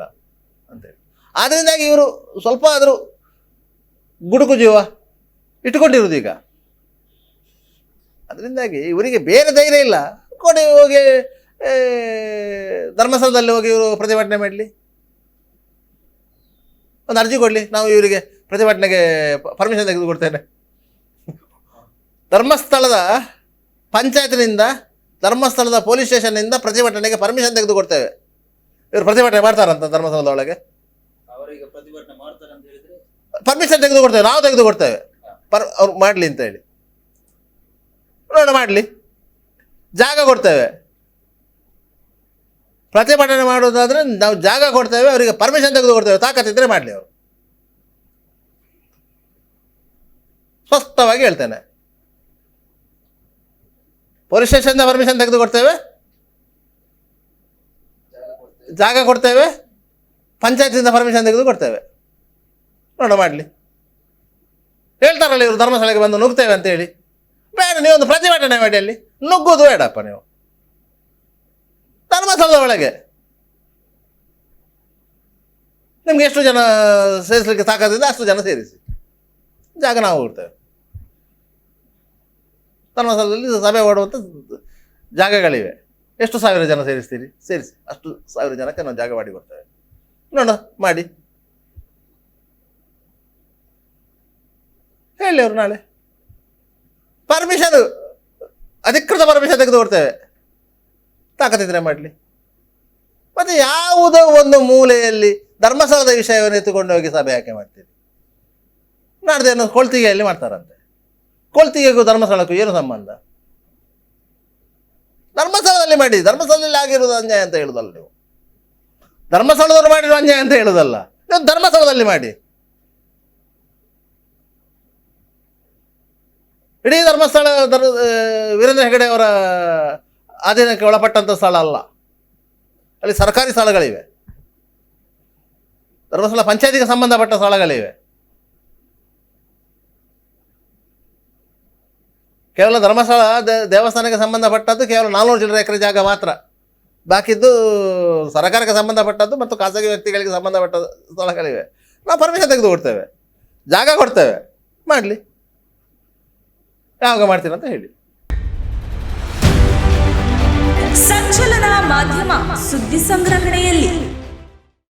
ಅಂತೇಳಿ. ಆದ್ದರಿಂದಾಗಿ ಇವರು ಸ್ವಲ್ಪ ಆದರೂ ಗುಡುಗು ಜೀವ ಇಟ್ಟುಕೊಂಡಿರುವುದು ಈಗ. ಅದರಿಂದಾಗಿ ಇವರಿಗೆ ಬೇರೆ ಧೈರ್ಯ ಇಲ್ಲ. ಕೊಡಿ ಹೋಗಿ ಧರ್ಮಸ್ಥಳದಲ್ಲಿ ಹೋಗಿ ಇವರು ಪ್ರತಿಭಟನೆ ಮಾಡಲಿ. ಒಂದು ಅರ್ಜಿ ಕೊಡಲಿ. ನಾವು ಇವರಿಗೆ ಪ್ರತಿಭಟನೆಗೆ ಪರ್ಮಿಷನ್ ತೆಗೆದುಕೊಡ್ತೇನೆ. ಧರ್ಮಸ್ಥಳದ ಪಂಚಾಯತ್ನಿಂದ ಧರ್ಮಸ್ಥಳದ ಪೊಲೀಸ್ ಸ್ಟೇಷನ್ನಿಂದ ಪ್ರತಿಭಟನೆಗೆ ಪರ್ಮಿಷನ್ ತೆಗೆದುಕೊಡ್ತೇವೆ. ಇವರು ಪ್ರತಿಭಟನೆ ಮಾಡ್ತಾರಂತ ಧರ್ಮಸ್ಥಳದ ಒಳಗೆ ಅವರಿಗೆ ಪ್ರತಿಭಟನೆ ಮಾಡ್ತಾರೆ ಅಂತ ಹೇಳಿದ್ರೆ? ಪರ್ಮಿಷನ್ ತೆಗೆದುಕೊಡ್ತೇವೆ. ನಾವು ತೆಗೆದುಕೊಡ್ತೇವೆ. ಪರ್ ಅವ್ರು ಮಾಡಲಿ ಅಂತ ಹೇಳಿ. ನೋಡೋಣ ಮಾಡಲಿ. ಜಾಗ ಕೊಡ್ತೇವೆ. ಪ್ರತಿಭಟನೆ ಮಾಡೋದಾದ್ರೆ ನಾವು ಜಾಗ ಕೊಡ್ತೇವೆ, ಅವರಿಗೆ ಪರ್ಮಿಷನ್ ತೆಗೆದು ಕೊಡ್ತೇವೆ ತಾಕತ್ತಿದ್ದರೆ ಮಾಡಲಿ ಅವರು. ಸ್ಪಷ್ಟವಾಗಿ ಹೇಳ್ತೇನೆ. ಪೊಲೀಸ್ ಸ್ಟೇಷನ್ದ ಪರ್ಮಿಷನ್ ತೆಗೆದು ಕೊಡ್ತೇವೆ. ಜಾಗ ಕೊಡ್ತೇವೆ. ಪಂಚಾಯತಿಂದ ಪರ್ಮಿಷನ್ ತೆಗೆದು ಕೊಡ್ತೇವೆ. ನೋಡ, ಮಾಡಲಿ. ಹೇಳ್ತಾರಲ್ಲ ಇವರು ಧರ್ಮಸ್ಥಳಕ್ಕೆ ಬಂದು ನುಗ್ತೇವೆ ಅಂತ ಹೇಳಿ ಬೇಡ, ನೀವೊಂದು ಪ್ರತಿಭಟನೆ ಮಾಡಿ ಅಲ್ಲಿ. ನುಗ್ಗೋದು ಬೇಡಪ್ಪ ನೀವು. ಧರ್ಮಸ್ಥಳದ ಒಳಗೆ ನಿಮ್ಗೆ ಎಷ್ಟು ಜನ ಸೇರಿಸಲಿಕ್ಕೆ ಸಾಕಾದ್ರಿಂದ ಅಷ್ಟು ಜನ ಸೇರಿಸಿ. ಜಾಗ ನಾವು ಹೋಗ್ತೇವೆ ಧರ್ಮಸ್ಥಳದಲ್ಲಿ ಸಭೆ ಮಾಡುವಂಥ ಜಾಗಗಳಿವೆ. ಎಷ್ಟು ಸಾವಿರ ಜನ ಸೇರಿಸ್ತೀರಿ? ಸೇರಿಸಿ. ಅಷ್ಟು ಸಾವಿರ ಜನಕ್ಕೆ ನಾವು ಜಾಗ ಮಾಡಿ ಕೊಡ್ತೇವೆ. ನೋಡ, ಮಾಡಿ. ಹೇಳಿ ಅವರು ನಾಳೆ. ಪರ್ಮಿಷನ್ ಅಧಿಕೃತ ಪರ್ಮಿಷನ್ ತೆಗೆದು ಕೊಡ್ತೇವೆ. ತಾಕತ್ತಿದ್ರೆ ಮಾಡಲಿ. ಮತ್ತು ಯಾವುದೋ ಒಂದು ಮೂಲೆಯಲ್ಲಿ ಧರ್ಮಸ್ಥಳದ ವಿಷಯವನ್ನು ಎತ್ತುಕೊಂಡು ಹೋಗಿ ಸಭೆ ಯಾಕೆ ಮಾಡ್ತೀರಿ? ನಾಡ್ದೇನು ಕೊಳ್ತಿಗೆಯಲ್ಲಿ ಮಾಡ್ತಾರಂತೆ. ಕೊಳ್ತಿಗೆಗೂ ಧರ್ಮಸ್ಥಳಕ್ಕೂ ಏನು ಸಂಬಂಧ? ಧರ್ಮಸ್ಥಳದಲ್ಲಿ ಮಾಡಿ ಧರ್ಮಸ್ಥಳದಲ್ಲಿ ಆಗಿರುವುದು ಅನ್ಯಾಯ ಅಂತ ಹೇಳುದಲ್ಲ ನೀವು. ಧರ್ಮಸ್ಥಳದವರು ಮಾಡಿರೋ ಅನ್ಯಾಯ ಅಂತ ಹೇಳುದಲ್ಲ. ನೀವು ಧರ್ಮಸ್ಥಳದಲ್ಲಿ ಮಾಡಿ. ಇಡೀ ಧರ್ಮಸ್ಥಳ ಧರ್ ವೀರೇಂದ್ರ ಹೆಗಡೆ ಅವರ ಅಧೀನಕ್ಕೆ ಒಳಪಟ್ಟಂಥ ಸ್ಥಳ ಅಲ್ಲ. ಅಲ್ಲಿ ಸರ್ಕಾರಿ ಸ್ಥಳಗಳಿವೆ ಧರ್ಮಸ್ಥಳ ಪಂಚಾಯತಿಗೆ ಸಂಬಂಧಪಟ್ಟ ಸ್ಥಳಗಳಿವೆ ಕೇವಲ ಧರ್ಮಸ್ಥಳ ದೇವಸ್ಥಾನಕ್ಕೆ ಸಂಬಂಧಪಟ್ಟದ್ದು ಕೇವಲ ನಾಲ್ನೂರು ಚಿಲ್ಲರೆ ಎಕರೆ ಜಾಗ ಮಾತ್ರ. ಬಾಕಿದ್ದು ಸರ್ಕಾರಕ್ಕೆ ಸಂಬಂಧಪಟ್ಟದ್ದು ಮತ್ತು ಖಾಸಗಿ ವ್ಯಕ್ತಿಗಳಿಗೆ ಸಂಬಂಧಪಟ್ಟ ಸ್ಥಳಗಳಿವೆ. ನಾವು ಪರ್ಮಿಷನ್ ತೆಗೆದು ಕೊಡ್ತೇವೆ ಜಾಗ ಕೊಡ್ತೇವೆ. ಮಾಡಲಿ. ಯಾವಾಗ ಮಾಡ್ತೀರಂತ ಹೇಳಿ. ಸಂಚಲನ ಮಾಧ್ಯಮ ಸುದ್ದಿ ಸಂಗ್ರಹಣೆಯಲ್ಲಿ.